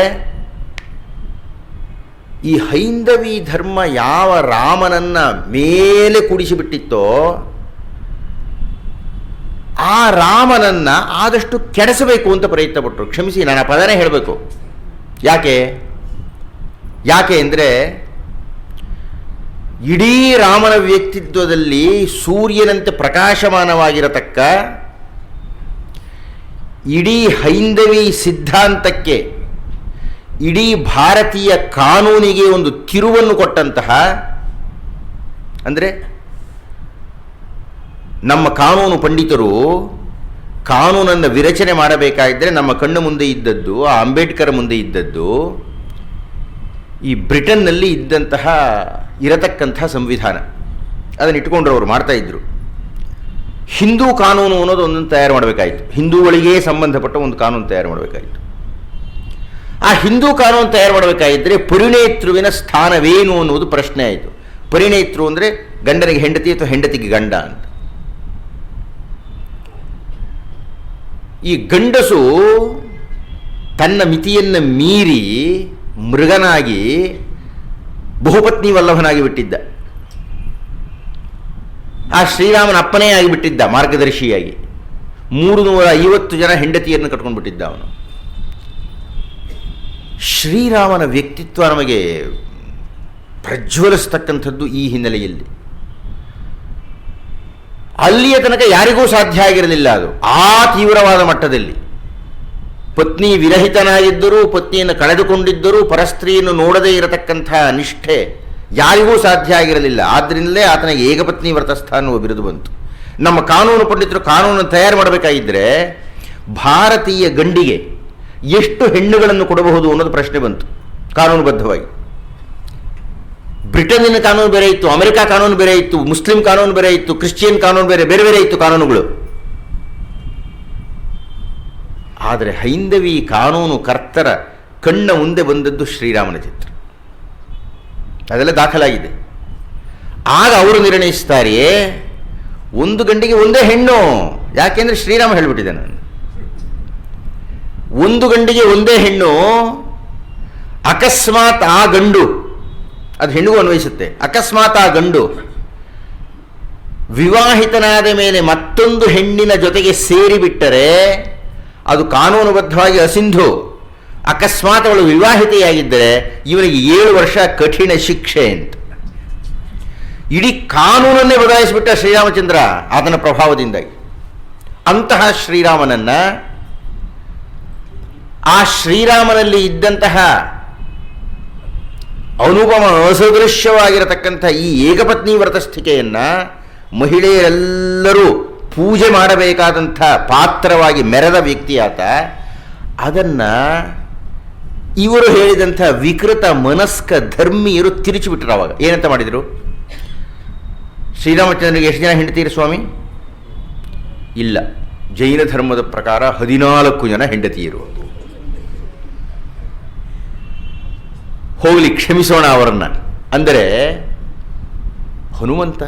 ಈ ಹೈಂದವಿ ಧರ್ಮ ಯಾವ ರಾಮನನ್ನ ಮೇಲೆ ಕೂಡಿಸಿಬಿಟ್ಟಿತ್ತೋ, ಆ ರಾಮನನ್ನ ಆದಷ್ಟು ಕೆಡಿಸಬೇಕು ಅಂತ ಪ್ರಯತ್ನ ಪಟ್ಟರು ಕ್ಷಮಿಸಿ, ನಾನು ಆ ಪದನೇ ಹೇಳಬೇಕು. ಯಾಕೆ? ಯಾಕೆ ಅಂದರೆ ಇಡೀ ರಾಮನ ವ್ಯಕ್ತಿತ್ವದಲ್ಲಿ ಸೂರ್ಯನಂತೆ ಪ್ರಕಾಶಮಾನವಾಗಿರತಕ್ಕ ಇಡೀ ಹೈಂದವಿ ಸಿದ್ಧಾಂತಕ್ಕೆ, ಇಡೀ ಭಾರತೀಯ ಕಾನೂನಿಗೆ ಒಂದು ತಿರುವನ್ನು ಕೊಟ್ಟಂತಹ, ಅಂದರೆ ನಮ್ಮ ಕಾನೂನು ಪಂಡಿತರು ಕಾನೂನನ್ನು ವಿರಚನೆ ಮಾಡಬೇಕಾಗಿದ್ದರೆ ನಮ್ಮ ಕಣ್ಣು ಮುಂದೆ ಇದ್ದದ್ದು, ಆ ಅಂಬೇಡ್ಕರ್ ಮುಂದೆ ಇದ್ದದ್ದು, ಈ ಬ್ರಿಟನ್ನಲ್ಲಿ ಇದ್ದಂತಹ ಇರತಕ್ಕಂತಹ ಸಂವಿಧಾನ. ಅದನ್ನು ಇಟ್ಕೊಂಡ್ರು ಅವರು ಮಾಡ್ತಾ ಇದ್ರು. ಹಿಂದೂ ಕಾನೂನು ಅನ್ನೋದು ಒಂದನ್ನು ತಯಾರು ಮಾಡಬೇಕಾಯಿತು. ಹಿಂದೂಗಳಿಗೆ ಸಂಬಂಧಪಟ್ಟ ಒಂದು ಕಾನೂನು ತಯಾರು ಮಾಡಬೇಕಾಯಿತು. ಆ ಹಿಂದೂ ಕಾನೂನು ತಯಾರು ಮಾಡಬೇಕಾಗಿದ್ದರೆ ಪರಿಣೇತೃವಿನ ಸ್ಥಾನವೇನು ಅನ್ನುವುದು ಪ್ರಶ್ನೆ ಆಯಿತು. ಪರಿಣೇತೃ ಅಂದರೆ ಗಂಡನಿಗೆ ಹೆಂಡತಿ ಅಥವಾ ಹೆಂಡತಿಗೆ ಗಂಡ ಅಂತ. ಈ ಗಂಡಸು ತನ್ನ ಮಿತಿಯನ್ನು ಮೀರಿ ಮೃಗನಾಗಿ ಬಹುಪತ್ನಿ ವಲ್ಲಭನಾಗಿ ಬಿಟ್ಟಿದ್ದ. ಆ ಶ್ರೀರಾಮನ ಅಪ್ಪನೇ ಆಗಿಬಿಟ್ಟಿದ್ದ ಮಾರ್ಗದರ್ಶಿಯಾಗಿ. ಮೂರು ನೂರ ಐವತ್ತು ಜನ ಹೆಂಡತಿಯನ್ನು ಕಟ್ಕೊಂಡು ಬಿಟ್ಟಿದ್ದ ಅವನು. ಶ್ರೀರಾಮನ ವ್ಯಕ್ತಿತ್ವ ನಮಗೆ ಪ್ರಜ್ವಲಿಸ್ತಕ್ಕಂಥದ್ದು ಈ ಹಿನ್ನೆಲೆಯಲ್ಲಿ. ಅಲ್ಲಿಯ ತನಕ ಯಾರಿಗೂ ಸಾಧ್ಯ ಆಗಿರಲಿಲ್ಲ ಅದು. ಆ ತೀವ್ರವಾದ ಮಟ್ಟದಲ್ಲಿ. ಪತ್ನಿ ವಿರಹಿತನಾಗಿದ್ದರೂ, ಪತ್ನಿಯನ್ನು ಕಳೆದುಕೊಂಡಿದ್ದರೂ ಪರಸ್ತ್ರೀಯನ್ನು ನೋಡದೇ ಇರತಕ್ಕಂಥ ನಿಷ್ಠೆ ಯಾರಿಗೂ ಸಾಧ್ಯ ಆಗಿರಲಿಲ್ಲ. ಆದ್ದರಿಂದಲೇ ಆತನಿಗೆ ಏಕಪತ್ನಿ ವ್ರತಸ್ಥ ಅನ್ನುವ ಬಿರುದು ಬಂತು. ನಮ್ಮ ಕಾನೂನು ಪಂಡಿತರು ಕಾನೂನನ್ನು ತಯಾರು ಮಾಡಬೇಕಾಗಿದ್ದರೆ ಭಾರತೀಯ ಗಂಡಿಗೆ ಎಷ್ಟು ಹೆಣ್ಣುಗಳನ್ನು ಕೊಡಬಹುದು ಅನ್ನೋದು ಪ್ರಶ್ನೆ ಬಂತು, ಕಾನೂನುಬದ್ಧವಾಗಿ. ಬ್ರಿಟನ್ನಿನ ಕಾನೂನು ಬೇರೆ ಇತ್ತು, ಅಮೆರಿಕ ಕಾನೂನು ಬೇರೆ ಇತ್ತು, ಮುಸ್ಲಿಂ ಕಾನೂನು ಬೇರೆ ಇತ್ತು, ಕ್ರಿಶ್ಚಿಯನ್ ಕಾನೂನು ಬೇರೆ ಬೇರೆ ಬೇರೆ ಇತ್ತು ಕಾನೂನುಗಳು. ಆದರೆ ಹೈಂದವಿ ಕಾನೂನು ಕರ್ತರ ಕಣ್ಣ ಮುಂದೆ ಬಂದದ್ದು ಶ್ರೀರಾಮನ ಚಿತ್ರ. ಅದೆಲ್ಲ ದಾಖಲಾಗಿದೆ. ಆಗ ಅವರು ನಿರ್ಣಯಿಸ್ತಾರೆಯೇ, ಒಂದು ಗಂಡಿಗೆ ಒಂದೇ ಹೆಣ್ಣು. ಯಾಕೆಂದರೆ ಶ್ರೀರಾಮ ಹೇಳಿಬಿಟ್ಟಿದೆ ನಾನು ಒಂದು ಗಂಡಿಗೆ ಒಂದೇ ಹೆಣ್ಣು, ಅಕಸ್ಮಾತ್ ಆ ಗಂಡು, ಅದು ಹೆಣ್ಣಿಗೂ ಅನ್ವಯಿಸುತ್ತೆ, ಅಕಸ್ಮಾತ್ ಆ ಗಂಡು ವಿವಾಹಿತನಾದ ಮೇಲೆ ಮತ್ತೊಂದು ಹೆಣ್ಣಿನ ಜೊತೆಗೆ ಸೇರಿಬಿಟ್ಟರೆ ಅದು ಕಾನೂನುಬದ್ಧವಾಗಿ ಅಸಿಂಧು. ಅಕಸ್ಮಾತ್ ಅವಳು ವಿವಾಹಿತೆಯಾಗಿದ್ದರೆ ಇವನಿಗೆ ಏಳು ವರ್ಷ ಕಠಿಣ ಶಿಕ್ಷೆ ಅಂತ. ಇಡೀ ಕಾನೂನನ್ನೇ ಬದಲಾಯಿಸಿಬಿಟ್ಟ ಶ್ರೀರಾಮಚಂದ್ರ ಆತನ ಪ್ರಭಾವದಿಂದಾಗಿ. ಅಂತಹ ಶ್ರೀರಾಮನನ್ನ ಆ ಶ್ರೀರಾಮನಲ್ಲಿ ಇದ್ದಂತಹ ಅನುಪಮ ಅಸದೃಶ್ಯವಾಗಿರತಕ್ಕಂಥ ಈ ಏಕಪತ್ನಿ ವ್ರತಸ್ಥಿಕೆಯನ್ನ ಮಹಿಳೆಯರೆಲ್ಲರೂ ಪೂಜೆ ಮಾಡಬೇಕಾದಂಥ ಪಾತ್ರವಾಗಿ ಮೆರೆದ ವ್ಯಕ್ತಿ ಆತ. ಅದನ್ನು ಇವರು ಹೇಳಿದಂಥ ವಿಕೃತ ಮನಸ್ಕ ಧರ್ಮೀಯರು ತಿರುಚಿಬಿಟ್ರು ಅವಾಗ. ಏನಂತ ಮಾಡಿದರು? ಶ್ರೀರಾಮಚಂದ್ರನಿಗೆ ಎಷ್ಟು ಜನ ಹೆಂಡತೀರಿ ಸ್ವಾಮಿ? ಇಲ್ಲ. ಜೈನ ಧರ್ಮದ ಪ್ರಕಾರ ಹದಿನಾಲ್ಕು ಜನ ಹೆಂಡತಿಯರು ಹೋಗಲಿ, ಕ್ಷಮಿಸೋಣ ಅವರನ್ನು. ಅಂದರೆ ಹನುಮಂತ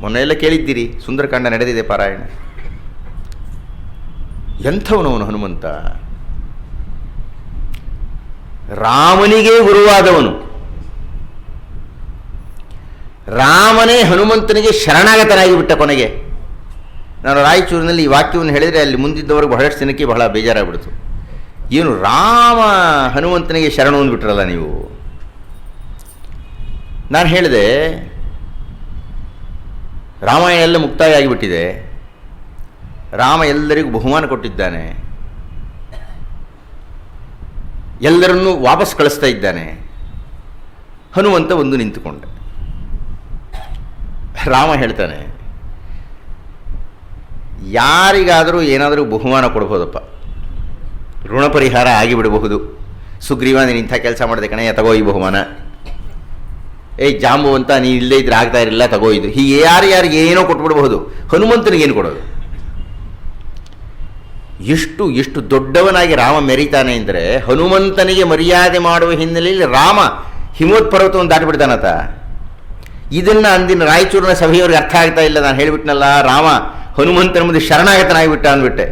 ಮೊನ್ನೆ ಎಲ್ಲ ಕೇಳಿದ್ದೀರಿ, ಸುಂದರಕಾಂಡ ನಡೆದಿದೆ ಪಾರಾಯಣ. ಎಂಥವನು ಅವನು ಹನುಮಂತ? ರಾಮನಿಗೆ ಗುರುವಾದವನು. ರಾಮನೇ ಹನುಮಂತನಿಗೆ ಶರಣಾಗತನಾಗಿ ಬಿಟ್ಟ ಕೊನೆಗೆ. ನಾನು ರಾಯಚೂರಿನಲ್ಲಿ ಈ ವಾಕ್ಯವನ್ನು ಹೇಳಿದರೆ ಅಲ್ಲಿ ಮುಂದಿದ್ದವರೆಗೆ ಬಹಳಷ್ಟು ದಿನಕ್ಕೆ ಬಹಳ ಬೇಜಾರಾಗ್ಬಿಡ್ತು ಏನು ರಾಮ ಹನುಮಂತನಿಗೆ ಶರಣವನ್ನು ಅಂದ್ಬಿಟ್ರಲ್ಲ ನೀವು? ನಾನು ಹೇಳಿದೆ ರಾಮಾಯಣ ಎಲ್ಲ ಮುಕ್ತಾಯ ಆಗಿಬಿಟ್ಟಿದೆ ರಾಮ ಎಲ್ಲರಿಗೂ ಬಹುಮಾನ ಕೊಟ್ಟಿದ್ದಾನೆ. ಎಲ್ಲರನ್ನೂ ವಾಪಸ್ ಕಳಿಸ್ತಾ ಇದ್ದಾನೆ. ಹನುಮಂತ ಒಂದು ನಿಂತುಕೊಂಡೆ. ರಾಮ ಹೇಳ್ತಾನೆ, ಯಾರಿಗಾದರೂ ಏನಾದರೂ ಬಹುಮಾನ ಕೊಡ್ಬೋದಪ್ಪ. ಋಣ ಪರಿಹಾರ ಆಗಿಬಿಡಬಹುದು. ಸುಗ್ರೀವ ಇಂಥ ಕೆಲಸ ಮಾಡಿದೆ ಕಣೆ ತಗೋ ಈ ಬಹುಮಾನ. ಏಯ್ ಜಾಂಬು ಅಂತ ನೀನು ಇಲ್ಲದೇ ಇದ್ರೆ ಆಗ್ತಾ ಇರಲಿಲ್ಲ, ತಗೋ ಇದು. ಹೀಗೆ ಯಾರು ಯಾರಿಗೆ ಏನೋ ಕೊಟ್ಬಿಡಬಹುದು. ಹನುಮಂತನಿಗೆ ಏನು ಕೊಡೋದು? ಎಷ್ಟು ಎಷ್ಟು ದೊಡ್ಡವನಾಗಿ ರಾಮ ಮೆರೀತಾನೆ ಅಂದರೆ ಹನುಮಂತನಿಗೆ ಮರ್ಯಾದೆ ಮಾಡುವ ಹಿನ್ನೆಲೆಯಲ್ಲಿ ರಾಮ ಹಿಮೋತ್ ಪರ್ವತವನ್ನು ದಾಟಿಬಿಡ್ತಾನತ ಇದನ್ನು ಅಂದಿನ ರಾಯಚೂರಿನ ಸಭೆಯವ್ರಿಗೆ ಅರ್ಥ ಆಗ್ತಾ ಇಲ್ಲ. ನಾನು ಹೇಳಿಬಿಟ್ನಲ್ಲ, ರಾಮ ಹನುಮಂತನ ಮುಂದೆ ಶರಣಾಗತನಾಗಿಬಿಟ್ಟ ಅಂದ್ಬಿಟ್ಟೆ.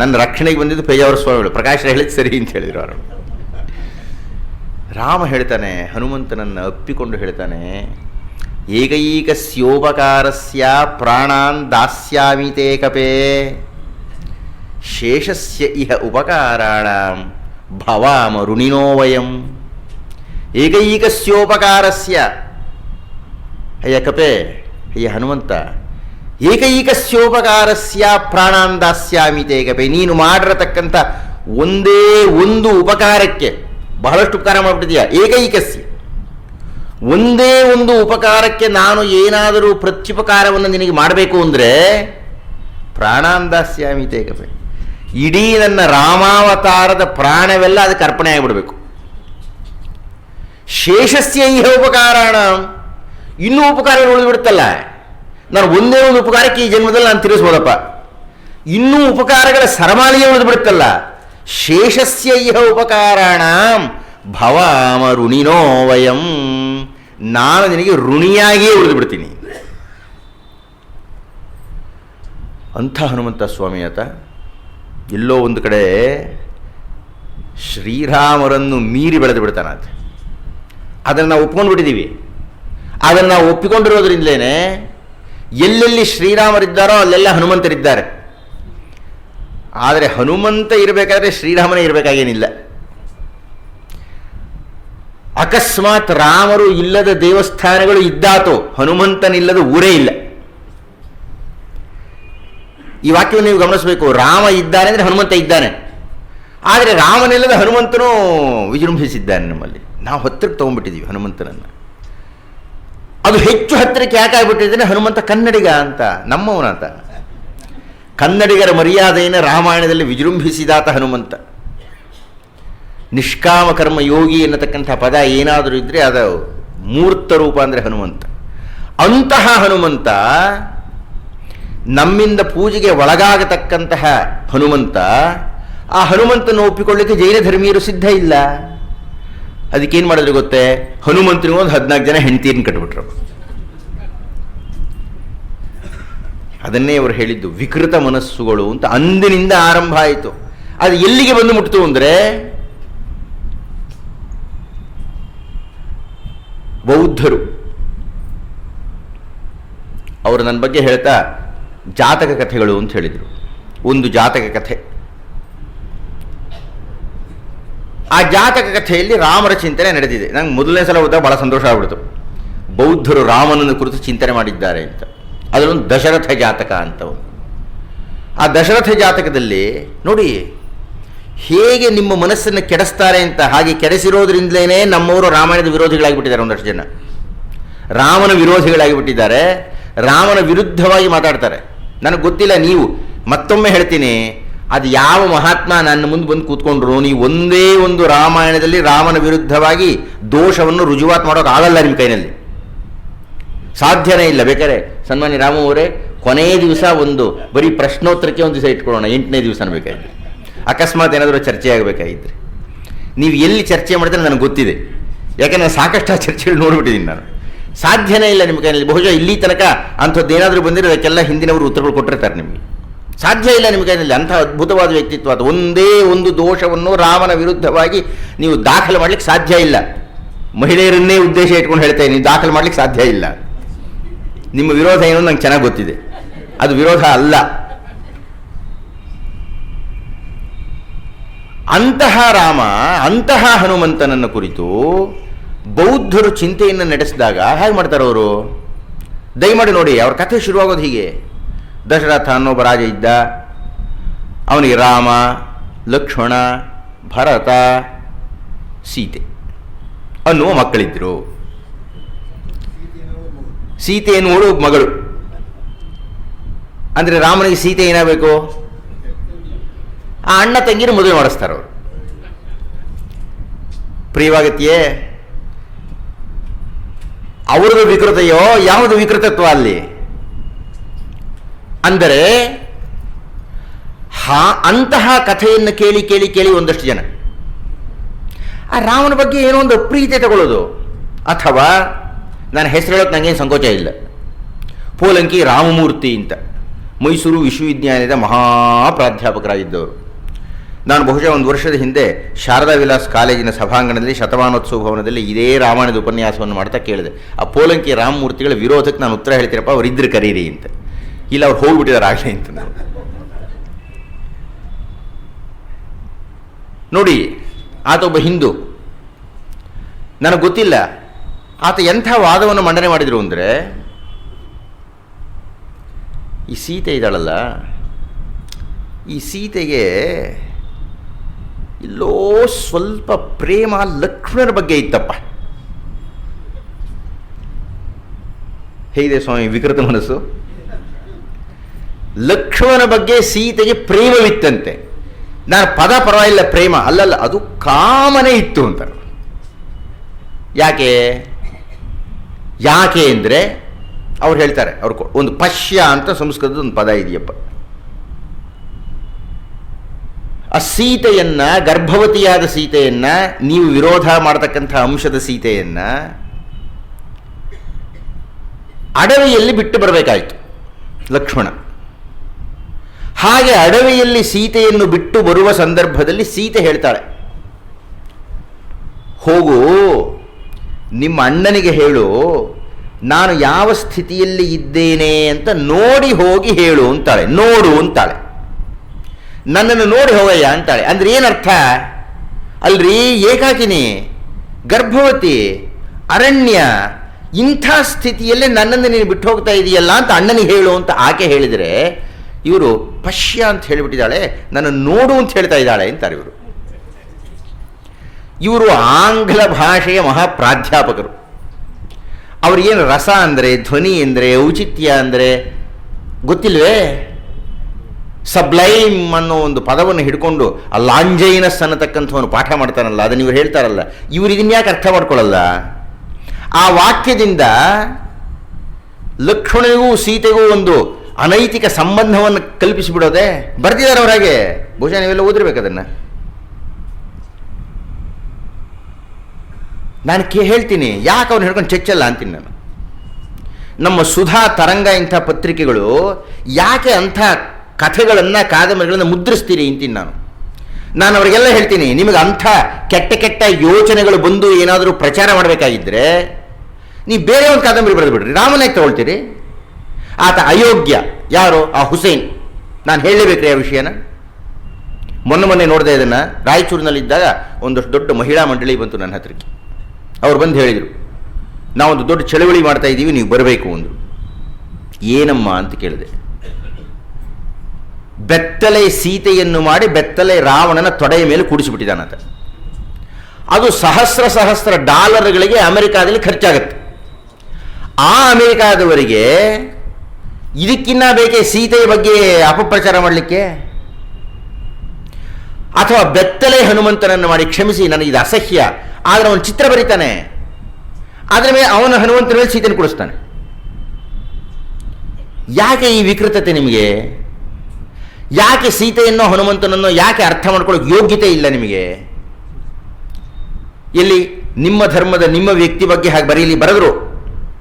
ನನ್ನ ರಕ್ಷಣೆಗೆ ಬಂದಿದ್ದು ಪೇಜಾವರ ಸ್ವಾಮಿಗಳು. ಪ್ರಕಾಶ್ ಹೇಳಿದ್ದು ಸರಿ ಅಂತ ಹೇಳಿದ್ರು ಅವರು ರಾಮ ಹೇಳ್ತಾನೆ, ಹನುಮಂತನನ್ನು ಅಪ್ಪಿಕೊಂಡು ಹೇಳ್ತಾನೆ ಏಕೈಕಸ್ಯೋಪಕಾರಸ್ಯ ಪ್ರಾಣಾನ್ ದಾಸ್ಯಾಮಿ ತೇ ಕಪೇ, ಶೇಷಸ್ಯ ಇಹ ಉಪಕಾರಾಣ ಋಣಿನೋ ವಯಂ. ಏಕೈಕಸ್ಯೋಪಕಾರಸ್ಯ ಅಯ್ಯ ಕಪೆ ಅಯ್ಯ ಹನುಮಂತ ಏಕೈಕಸ್ಯೋಪಕಾರಸ್ಯ ಪ್ರಾಣಾನ್ ದಾಸ್ಯಾಮಿ ತೇ ಕಪೆ, ನೀನು ಮಾಡಿರತಕ್ಕಂಥ ಒಂದೇ ಒಂದು ಉಪಕಾರಕ್ಕೆ ಬಹಳಷ್ಟು ಉಪಕಾರ ಮಾಡಿಬಿಟ್ಟಿದೆಯಾ. ಏಕೈಕಸ್ಯ. ಒಂದೇ ಒಂದು ಉಪಕಾರಕ್ಕೆ ನಾನು ಏನಾದರೂ ಪ್ರತ್ಯುಪಕಾರವನ್ನು ನಿನಗೆ ಮಾಡಬೇಕು ಅಂದರೆ ಪ್ರಾಣಾಂದಾಸ್ಯಾಮಿ ಕಥೆ. ಇಡೀ ನನ್ನ ರಾಮಾವತಾರದ ಪ್ರಾಣವೆಲ್ಲ ಅದಕ್ಕೆ ಅರ್ಪಣೆ ಆಗಿಬಿಡಬೇಕು. ಶೇಷಸ್ಯ ಇಹ ಉಪಕಾರಾಣ. ಇನ್ನೂ ಉಪಕಾರ ಉಳಿದ್ಬಿಡುತ್ತಲ್ಲ. ನಾನು ಒಂದೇ ಒಂದು ಉಪಕಾರಕ್ಕೆ ಈ ಜನ್ಮದಲ್ಲಿ ನಾನು ತಿಳಿಸ್ಬೋದಪ್ಪ ಇನ್ನೂ ಉಪಕಾರಗಳ ಸರಮಾಲಿಗೆ ಉಳಿದ್ಬಿಡುತ್ತಲ್ಲ. ಶೇಷಸ್ಯ ಇಹ ಉಪಕಾರಾಣ. ಭವಾಮ ಋಣಿನೋ ವಯಂ. ನಾನು ನಿನಗೆ ಋಣಿಯಾಗಿಯೇ ಉಳಿದು ಬಿಡ್ತೀನಿ ಅಂಥ ಹನುಮಂತ ಸ್ವಾಮಿ ಎಲ್ಲೋ ಒಂದು ಕಡೆ ಶ್ರೀರಾಮರನ್ನು ಮೀರಿ ಬೆಳೆದು ಬಿಡ್ತಾನಾತ. ಅದನ್ನು ನಾವು ಒಪ್ಕೊಂಡು ಬಿಟ್ಟಿದ್ದೀವಿ ಅದನ್ನು ನಾವು ಒಪ್ಪಿಕೊಂಡಿರೋದ್ರಿಂದಲೇ ಎಲ್ಲೆಲ್ಲಿ ಶ್ರೀರಾಮರಿದ್ದಾರೋ ಅಲ್ಲೆಲ್ಲ ಹನುಮಂತರಿದ್ದಾರೆ. ಆದರೆ ಹನುಮಂತ ಇರಬೇಕಾದ್ರೆ ಶ್ರೀರಾಮನೇ ಇರಬೇಕಾಗೇನಿಲ್ಲ. ಅಕಸ್ಮಾತ್ ರಾಮರು ಇಲ್ಲದ ದೇವಸ್ಥಾನಗಳು ಇದ್ದಾತೋ, ಹನುಮಂತನಿಲ್ಲದ ಊರೇ ಇಲ್ಲ. ಈ ವಾಕ್ಯವನ್ನು ನೀವು ಗಮನಿಸಬೇಕು, ರಾಮ ಇದ್ದಾನೆ ಅಂದರೆ ಹನುಮಂತ ಇದ್ದಾನೆ. ಆದರೆ ರಾಮನಿಲ್ಲದ ಹನುಮಂತನು ವಿಜೃಂಭಿಸಿದ್ದಾನೆ ನಮ್ಮಲ್ಲಿ. ನಾವು ಹತ್ತಿರಕ್ಕೆ ತೊಗೊಂಡ್ಬಿಟ್ಟಿದ್ದೀವಿ ಹನುಮಂತನನ್ನು. ಅದು ಹೆಚ್ಚು ಹತ್ತಿರಕ್ಕೆ ಯಾಕಾಗ್ಬಿಟ್ಟಿದ್ದಾನೆ ಹನುಮಂತ ಕನ್ನಡಿಗ ಅಂತ, ನಮ್ಮವನಾತ. ಕನ್ನಡಿಗರ ಮರ್ಯಾದೆಯನ್ನು ರಾಮಾಯಣದಲ್ಲಿ ವಿಜೃಂಭಿಸಿದಾತ ಹನುಮಂತ. ನಿಷ್ಕಾಮ ಕರ್ಮ ಯೋಗಿ ಎನ್ನತಕ್ಕಂಥ ಪದ ಏನಾದರೂ ಇದ್ದರೆ ಅದು ಮೂರ್ತ ರೂಪ ಅಂದರೆ ಹನುಮಂತ. ಅಂತಹ ಹನುಮಂತ ನಮ್ಮಿಂದ ಪೂಜೆಗೆ ಒಳಗಾಗತಕ್ಕಂತಹ ಹನುಮಂತ ಆ ಹನುಮಂತನ ಒಪ್ಪಿಕೊಳ್ಳಿಕ್ಕೆ ಜೈನ ಧರ್ಮೀಯರು ಸಿದ್ಧ ಇಲ್ಲ. ಅದಕ್ಕೇನು ಮಾಡಿದ್ರು ಗೊತ್ತೇ? ಹನುಮಂತನಿಗೊಂದು ಹದಿನಾಲ್ಕು ಜನ ಹೆಂಡತಿಯನ್ನು ಕಟ್ಬಿಟ್ರು. ಅದನ್ನೇ ಅವರು ಹೇಳಿದ್ದು, ವಿಕೃತ ಮನಸ್ಸುಗಳು ಅಂತ ಅಂದಿನಿಂದ ಆರಂಭ ಆಯಿತು. ಅದು ಎಲ್ಲಿಗೆ ಬಂದು ಮುಟ್ತು ಅಂದರೆ, ಬೌದ್ಧರು. ಅವರು ನನ್ನ ಬಗ್ಗೆ ಹೇಳ್ತಾ ಜಾತಕ ಕಥೆಗಳು ಅಂತ ಹೇಳಿದರು. ಒಂದು ಜಾತಕ ಕಥೆ. ಆ ಜಾತಕ ಕಥೆಯಲ್ಲಿ ರಾಮರ ಚಿಂತನೆ ನಡೆದಿದೆ. ನಂಗೆ ಮೊದಲನೇ ಸಲ ಹೋದಾಗ ಭಾಳ ಸಂತೋಷ ಆಗ್ಬಿಡ್ತು. ಬೌದ್ಧರು ರಾಮನನ್ನು ಕುರಿತು ಚಿಂತನೆ ಮಾಡಿದ್ದಾರೆ ಅಂತ. ಅದರೊಂದು ದಶರಥ ಜಾತಕ ಅಂತ ಒಂದು. ಆ ದಶರಥ ಜಾತಕದಲ್ಲಿ ನೋಡಿ, ಹೇಗೆ ನಿಮ್ಮ ಮನಸ್ಸನ್ನು ಕೆಡಿಸ್ತಾರೆ ಅಂತ, ಹಾಗೆ ಕೆಡಿಸಿರೋದ್ರಿಂದಲೇ ನಮ್ಮವರು ರಾಮಾಯಣದ ವಿರೋಧಿಗಳಾಗಿಬಿಟ್ಟಿದ್ದಾರೆ ಒಂದಷ್ಟು ಜನ. ರಾಮನ ವಿರೋಧಿಗಳಾಗಿಬಿಟ್ಟಿದ್ದಾರೆ. ರಾಮನ ವಿರುದ್ಧವಾಗಿ ಮಾತಾಡ್ತಾರೆ. ನನಗೆ ಗೊತ್ತಿಲ್ಲ, ನೀವು ಮತ್ತೊಮ್ಮೆ ಹೇಳ್ತೀನಿ, ಅದು ಯಾವ ಮಹಾತ್ಮ ನನ್ನ ಮುಂದೆ ಬಂದು ಕೂತ್ಕೊಂಡ್ರು, ನೀವು ಒಂದೇ ಒಂದು ರಾಮಾಯಣದಲ್ಲಿ ರಾಮನ ವಿರುದ್ಧವಾಗಿ ದೋಷವನ್ನು ರುಜುವಾತ್ ಮಾಡೋಕ್ಕಾಗಲ್ಲ ನಿಮ್ಮ ಕೈನಲ್ಲಿ. ಸಾಧ್ಯನೇ ಇಲ್ಲ, ಬೇಕಾದ್ರೆ ಸನ್ಮಾನ್ಯ ರಾಮು ಅವರೇ ಕೊನೆಯ ದಿವಸ ಒಂದು ಬರೀ ಪ್ರಶ್ನೋತ್ತರಕ್ಕೆ ಒಂದು ದಿವಸ ಇಟ್ಕೊಳ್ಳೋಣ, ಎಂಟನೇ ದಿವಸ ಬೇಕಾಗಿತ್ತು ಅಕಸ್ಮಾತ್ ಏನಾದರೂ ಚರ್ಚೆ ಆಗಬೇಕಾಗಿದ್ರೆ. ನೀವು ಎಲ್ಲಿ ಚರ್ಚೆ ಮಾಡಿದ್ರೆ ನನಗೆ ಗೊತ್ತಿದೆ. ಯಾಕೆಂದರೆ ಸಾಕಷ್ಟು ಆ ಚರ್ಚೆಗಳು ನೋಡಿಬಿಟ್ಟಿದ್ದೀನಿ ನಾನು. ಸಾಧ್ಯನೇ ಇಲ್ಲ ನಿಮ್ಮ ಕೈನಲ್ಲಿ ಬಹುಶಃ ಇಲ್ಲಿ ತನಕ ಅಂಥದ್ದು ಏನಾದರೂ ಬಂದಿರೋ ಅದಕ್ಕೆಲ್ಲ ಹಿಂದಿನವರು ಉತ್ತರಗಳು ಕೊಟ್ಟಿರ್ತಾರೆ ನಿಮಗೆ. ಸಾಧ್ಯ ಇಲ್ಲ ನಿಮ್ಮ ಕೈಯಲ್ಲಿ. ಅಂಥ ಅದ್ಭುತವಾದ ವ್ಯಕ್ತಿತ್ವ ಅದು. ಒಂದೇ ಒಂದು ದೋಷವನ್ನು ರಾಮನ ವಿರುದ್ಧವಾಗಿ ನೀವು ದಾಖಲು ಮಾಡಲಿಕ್ಕೆ ಸಾಧ್ಯ ಇಲ್ಲ. ಮಹಿಳೆಯರನ್ನೇ ಉದ್ದೇಶ ಇಟ್ಕೊಂಡು ಹೇಳ್ತೇನೆ ನೀವು ದಾಖಲು ಮಾಡಲಿಕ್ಕೆ ಸಾಧ್ಯ ಇಲ್ಲ. ನಿಮ್ಮ ವಿರೋಧ ಏನು ನಂಗೆ ಚೆನ್ನಾಗಿ ಗೊತ್ತಿದೆ. ಅದು ವಿರೋಧ ಅಲ್ಲ. ಅಂತಹ ರಾಮ, ಅಂತಹ ಹನುಮಂತನನ್ನ ಕುರಿತು ಬೌದ್ಧರು ಚಿಂತೆಯನ್ನು ನಡೆಸಿದಾಗ ಹೇಗೆ ಮಾಡ್ತಾರೆ ಅವರು? ದಯಮಾಡಿ ನೋಡಿ, ಅವ್ರ ಕಥೆ ಶುರುವಾಗೋದು ಹೀಗೆ. ದಶರಥ ಅನ್ನೊಬ್ಬ ರಾಜ ಇದ್ದ. ಅವನಿಗೆ ರಾಮ, ಲಕ್ಷ್ಮಣ, ಭರತ, ಸೀತೆ ಅನ್ನುವ ಮಕ್ಕಳಿದ್ದರು ಸೀತೆ ಒಬ್ಬ ಮಗಳು. ಅಂದರೆ ರಾಮನಿಗೆ ಸೀತೆ ಏನಾಗಬೇಕು? ಆ ಅಣ್ಣ ತಂಗಿನ ಮದುವೆ ಮಾಡಿಸ್ತಾರೆ ಅವರು. ಪ್ರಿಯವಾಗತಿಯೇ, ಅವ್ರದ್ದು ವಿಕೃತೆಯೋ, ಯಾವುದು ವಿಕೃತತ್ವ ಅಲ್ಲಿ? ಅಂದರೆ, ಹಾ, ಅಂತಹ ಕಥೆಯನ್ನು ಕೇಳಿ ಕೇಳಿ ಕೇಳಿ ಒಂದಷ್ಟು ಜನ. ಆ ರಾಮನ ಬಗ್ಗೆ ಏನೋ ಒಂದು ಪ್ರೀತಿ ತಗೊಳ್ಳೋದು. ಅಥವಾ ನನ್ನ ಹೆಸರು ಹೇಳೋಕ್ಕೆ ನನಗೇನು ಸಂಕೋಚ ಇಲ್ಲ. ಪೋಲಂಕಿ ರಾಮಮೂರ್ತಿ ಅಂತ. ಮೈಸೂರು ವಿಶ್ವವಿದ್ಯಾಲಯದ ಮಹಾ ಪ್ರಾಧ್ಯಾಪಕರಾಗಿದ್ದವರು. ನಾನು ಬಹುಶಃ ಒಂದು ವರ್ಷದ ಹಿಂದೆ ಶಾರದಾ ವಿಲಾಸ್ ಕಾಲೇಜಿನ ಸಭಾಂಗಣದಲ್ಲಿ ಶತಮಾನೋತ್ಸವ ಭವನದಲ್ಲಿ ಇದೇ ರಾಮಾಯಣದ ಉಪನ್ಯಾಸವನ್ನು ಮಾಡ್ತಾ ಕೇಳಿದೆ. ಆ ಪೋಲಂಕಿ ರಾಮಮೂರ್ತಿಗಳ ವಿರೋಧಕ್ಕೆ ನಾನು ಉತ್ತರ ಹೇಳ್ತೀರಪ್ಪ ಅವ್ರು ಇದ್ರೆ ಕರೀರಿ ಅಂತ. ಇಲ್ಲ, ಅವ್ರು ಹೋಗ್ಬಿಟ್ಟಿದ್ದಾರೆ ಆಗಲೇ ಅಂತ ನಾನು. ನೋಡಿ, ಆತ ಒಬ್ಬ ಹಿಂದೂ. ನನಗೆ ಗೊತ್ತಿಲ್ಲ ಆತ ಎಂಥ ವಾದವನ್ನು ಮಂಡನೆ ಮಾಡಿದರು ಅಂದರೆ, ಈ ಸೀತೆ ಇದ್ದಾಳಲ್ಲ, ಈ ಸೀತೆಗೆ ಇಲ್ಲೋ ಸ್ವಲ್ಪ ಪ್ರೇಮ ಲಕ್ಷ್ಮಣರ ಬಗ್ಗೆ ಇತ್ತಪ್ಪ. ಹೇಗಿದೆ ಸ್ವಾಮಿ ವಿಕೃತ ಮನಸ್ಸು? ಲಕ್ಷ್ಮಣನ ಬಗ್ಗೆ ಸೀತೆಗೆ ಪ್ರೇಮವಿತ್ತಂತೆ. ನಾನು ಪದ ಪರವಾಗಿಲ್ಲ, ಪ್ರೇಮ ಅಲ್ಲಲ್ಲ, ಅದು ಕಾಮನೆ ಇತ್ತು ಅಂತ. ಯಾಕೆ? ಯಾಕೆ ಅಂದರೆ ಅವ್ರು ಹೇಳ್ತಾರೆ, ಅವ್ರು ಒಂದು ಪಶ್ಯ ಅಂತ ಸಂಸ್ಕೃತದ ಒಂದು ಪದ ಇದೆಯಪ್ಪ. ಆ ಸೀತೆಯನ್ನು, ಗರ್ಭವತಿಯಾದ ಸೀತೆಯನ್ನು, ನೀವು ವಿರೋಧ ಮಾಡತಕ್ಕಂಥ ಅಂಶದ ಸೀತೆಯನ್ನು ಅಡವಿಯಲ್ಲಿ ಬಿಟ್ಟು ಬರಬೇಕಾಯಿತು, ಲಕ್ಷ್ಮಣ. ಹಾಗೆ ಅಡವಿಯಲ್ಲಿ ಸೀತೆಯನ್ನು ಬಿಟ್ಟು ಬರುವ ಸಂದರ್ಭದಲ್ಲಿ ಸೀತೆ ಹೇಳ್ತಾಳೆ, ಹೋಗು ನಿಮ್ಮ ಅಣ್ಣನಿಗೆ ಹೇಳು, ನಾನು ಯಾವ ಸ್ಥಿತಿಯಲ್ಲಿ ಇದ್ದೇನೆ ಅಂತ ನೋಡಿ ಹೋಗಿ ಹೇಳು ಅಂತಾಳೆ, ನೋಡು ಅಂತಾಳೆ. ನನ್ನನ್ನು ನೋಡಿ ಹೋಗಯ್ಯ ಅಂತಾಳೆ. ಅಂದ್ರೆ ಏನರ್ಥ? ಅಲ್ರಿ, ಏಕಾಕಿನಿ, ಗರ್ಭವತಿ, ಅರಣ್ಯ, ಇಂಥ ಸ್ಥಿತಿಯಲ್ಲೇ ನನ್ನನ್ನು ನೀನು ಬಿಟ್ಟು ಹೋಗ್ತಾ ಇದೆಯಲ್ಲ ಅಂತ ಅಣ್ಣನಿಗೆ ಹೇಳು ಅಂತ ಆಕೆ ಹೇಳಿದರೆ, ಇವರು ಪಶ್ಯ ಅಂತ ಹೇಳಿಬಿಟ್ಟಿದ್ದಾಳೆ ನನ್ನನ್ನು ನೋಡು ಅಂತ ಹೇಳ್ತಾ ಇದ್ದಾಳೆ ಅಂತಾರೆ ಇವರು. ಇವರು ಆಂಗ್ಲ ಭಾಷೆಯ ಮಹಾಪ್ರಾಧ್ಯಾಪಕರು. ಅವ್ರಿಗೇನು ರಸ ಅಂದರೆ, ಧ್ವನಿ ಅಂದರೆ, ಔಚಿತ್ಯ ಅಂದರೆ ಗೊತ್ತಿಲ್ವೇ? ಸಬ್ಲೈಮ್ ಅನ್ನೋ ಒಂದು ಪದವನ್ನು ಹಿಡ್ಕೊಂಡು ಆ ಲಾಂಜೈನಸ್ ಅನ್ನತಕ್ಕಂಥವನು ಪಾಠ ಮಾಡ್ತಾನಲ್ಲ ಅದನ್ನು ಇವ್ರು ಹೇಳ್ತಾರಲ್ಲ, ಇವರು ಇದನ್ನ ಯಾಕೆ ಅರ್ಥ ಮಾಡ್ಕೊಳ್ಳಲ್ಲ ಆ ವಾಕ್ಯದಿಂದ ಲಕ್ಷ್ಮಣಿಗೂ ಸೀತೆಗೂ ಒಂದು ಅನೈತಿಕ ಸಂಬಂಧವನ್ನು ಕಲ್ಪಿಸಿಬಿಡೋದೆ? ಬರ್ತಿದ್ದಾರೆ ಅವರಾಗೆ? ಬಹುಶಃ ನೀವೆಲ್ಲ ಓದಿರ್ಬೇಕು ಅದನ್ನು. ನಾನು ಕೇ ಹೇಳ್ತೀನಿ, ಯಾಕೆ ಅವ್ನು ಹೇಳ್ಕೊಂಡು ಚೆಚ್ಚಲ್ಲ ಅಂತೀನಿ ನಾನು. ನಮ್ಮ ಸುಧಾ ತರಂಗ ಇಂಥ ಪತ್ರಿಕೆಗಳು ಯಾಕೆ ಅಂಥ ಕಥೆಗಳನ್ನು, ಕಾದಂಬರಿಗಳನ್ನು ಮುದ್ರಿಸ್ತೀರಿ ಅಂತೀನಿ ನಾನು. ನಾನು ಅವರಿಗೆಲ್ಲ ಹೇಳ್ತೀನಿ, ನಿಮಗೆ ಅಂಥ ಕೆಟ್ಟ ಕೆಟ್ಟ ಯೋಚನೆಗಳು ಬಂದು ಏನಾದರೂ ಪ್ರಚಾರ ಮಾಡಬೇಕಾಗಿದ್ದರೆ ನೀವು ಬೇರೆ ಒಂದು ಕಾದಂಬರಿ ಬರೆದು ಬಿಡ್ರಿ. ರಾಮನಾಯ್ಕ ತಗೊಳ್ತೀರಿ. ಆತ ಅಯೋಗ್ಯ. ಯಾರು? ಆ ಹುಸೇನ್. ನಾನು ಹೇಳಲೇಬೇಕ್ರಿ ಆ ವಿಷಯನ. ಮೊನ್ನೆ ಮೊನ್ನೆ ನೋಡಿದೆ ಇದನ್ನು. ರಾಯಚೂರಿನಲ್ಲಿದ್ದಾಗ ಒಂದಷ್ಟು ದೊಡ್ಡ ಮಹಿಳಾ ಮಂಡಳಿ ಬಂತು ನನ್ನ ಹತ್ರಕ್ಕೆ. ಅವ್ರು ಬಂದು ಹೇಳಿದರು, ನಾವೊಂದು ದೊಡ್ಡ ಚಳವಳಿ ಮಾಡ್ತಾ ಇದ್ದೀವಿ, ನೀವು ಬರಬೇಕು ಅಂದರು. ಏನಮ್ಮ ಅಂತ ಕೇಳಿದೆ. ಬೆತ್ತಲೆ ಸೀತೆಯನ್ನು ಮಾಡಿ ಬೆತ್ತಲೆ ರಾವಣನ ತೊಡೆಯ ಮೇಲೆ ಕೂಡಿಸಿಬಿಟ್ಟಿದ್ದಾನಂತ ಅದು ಸಹಸ್ರ ಸಹಸ್ರ ಡಾಲರ್ಗಳಿಗೆ ಅಮೆರಿಕಾದಲ್ಲಿ ಖರ್ಚಾಗತ್ತೆ. ಆ ಅಮೆರಿಕಾದವರಿಗೆ ಇದಕ್ಕಿನ್ನ ಬೇಕೇ ಸೀತೆಯ ಬಗ್ಗೆ ಅಪಪ್ರಚಾರ ಮಾಡಲಿಕ್ಕೆ? ಅಥವಾ ಬೆತ್ತಲೆ ಹನುಮಂತನನ್ನು ಮಾಡಿ ಕ್ಷಮಿಸಿ ನನಗೆ ಇದು ಅಸಹ್ಯ. ಆದರೆ ಅವನು ಚಿತ್ರ ಬರೀತಾನೆ. ಅದರ ಮೇಲೆ ಅವನ ಹನುಮಂತನ ಮೇಲೆ ಸೀತೆಯನ್ನು ಕೊಡಿಸ್ತಾನೆ. ಯಾಕೆ ಈ ವಿಕೃತತೆ ನಿಮಗೆ? ಯಾಕೆ ಸೀತೆಯನ್ನು ಹನುಮಂತನನ್ನು ಯಾಕೆ ಅರ್ಥ ಮಾಡ್ಕೊಳ್ಳೋಕೆ ಯೋಗ್ಯತೆ ಇಲ್ಲ ನಿಮಗೆ? ಎಲ್ಲಿ ನಿಮ್ಮ ಧರ್ಮದ ನಿಮ್ಮ ವ್ಯಕ್ತಿ ಬಗ್ಗೆ ಹಾಗೆ ಬರೀಲಿ ಬರೆದ್ರು.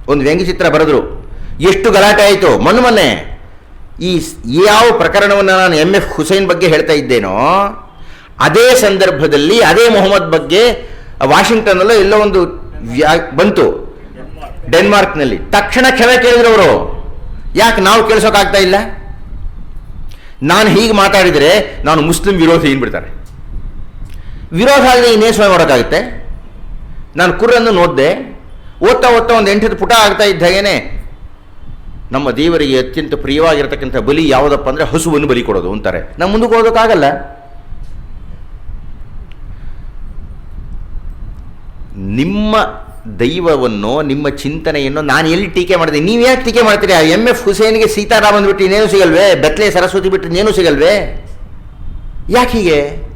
ಒಂದು ವ್ಯಂಗ್ಯಚಿತ್ರ ಬರೆದ್ರು. ಎಷ್ಟು ಗಲಾಟೆ ಆಯಿತು? ಮೊನ್ನೆ ಮೊನ್ನೆ. ಈ ಯಾವ ಪ್ರಕರಣವನ್ನು ನಾನು ಎಂ ಎಫ್ ಹುಸೈನ್ ಬಗ್ಗೆ ಹೇಳ್ತಾ ಇದ್ದೇನೋ, ಅದೇ ಸಂದರ್ಭದಲ್ಲಿ ಅದೇ ಮೊಹಮ್ಮದ್ ಬಗ್ಗೆ ವಾಷಿಂಗ್ಟನ್ನಲ್ಲೋ ಎಲ್ಲೋ ಒಂದು ಬಂತು. ಡೆನ್ಮಾರ್ಕ್ನಲ್ಲಿ. ತಕ್ಷಣ ಕ್ಷಮೆ ಕೇಳಿದ್ರು ಅವರು. ಯಾಕೆ ನಾವು ಕೇಳಿಸೋಕ್ಕಾಗ್ತಾ ಇಲ್ಲ? ನಾನು ಹೀಗೆ ಮಾತಾಡಿದರೆ ನಾನು ಮುಸ್ಲಿಂ ವಿರೋಧಿ ಏನ್ಬಿಡ್ತಾರೆ ವಿರೋಧ ಆಗದೆ ಇನ್ನೇ ಸಮಯ ಮಾಡೋಕ್ಕಾಗುತ್ತೆ? ನಾನು ಕುರ್ರನ್ನು ನೋಡಿದೆ. ಓದ್ತಾ ಓದ್ತಾ ಒಂದು ಎಂಟತ್ತು ಪುಟ ಆಗ್ತಾ ಇದ್ದಾಗೇನೆ ನಮ್ಮ ದೇವರಿಗೆ ಅತ್ಯಂತ ಪ್ರಿಯವಾಗಿರತಕ್ಕಂಥ ಬಲಿ ಯಾವುದಪ್ಪ ಅಂದರೆ ಹಸುವನ್ನು ಬಲಿ ಕೊಡೋದು ಅಂತಾರೆ. ನಾನು ಮುಂದಕ್ಕೆ ಹೋಗೋಕ್ಕಾಗಲ್ಲ. ನಿಮ್ಮ ದೈವವನ್ನು, ನಿಮ್ಮ ಚಿಂತನೆಯನ್ನು ನಾನು ಎಲ್ಲಿ ಟೀಕೆ ಮಾಡಿದೆ? ನೀವು ಯಾಕೆ ಟೀಕೆ ಮಾಡ್ತೀರಿ? ಆ ಎಂ ಎಫ್ ಹುಸೇನ್ಗೆ ಸೀತಾರಾಮನ್ ಬಿಟ್ಟು ಇನ್ನೇನು ಸಿಗಲ್ವೇ? ಬೆತ್ಲೆ ಸರಸ್ವತಿ ಬಿಟ್ಟು ಇನ್ನೇನು ಸಿಗಲ್ವೇ? ಯಾಕೆ ಹೀಗೆ?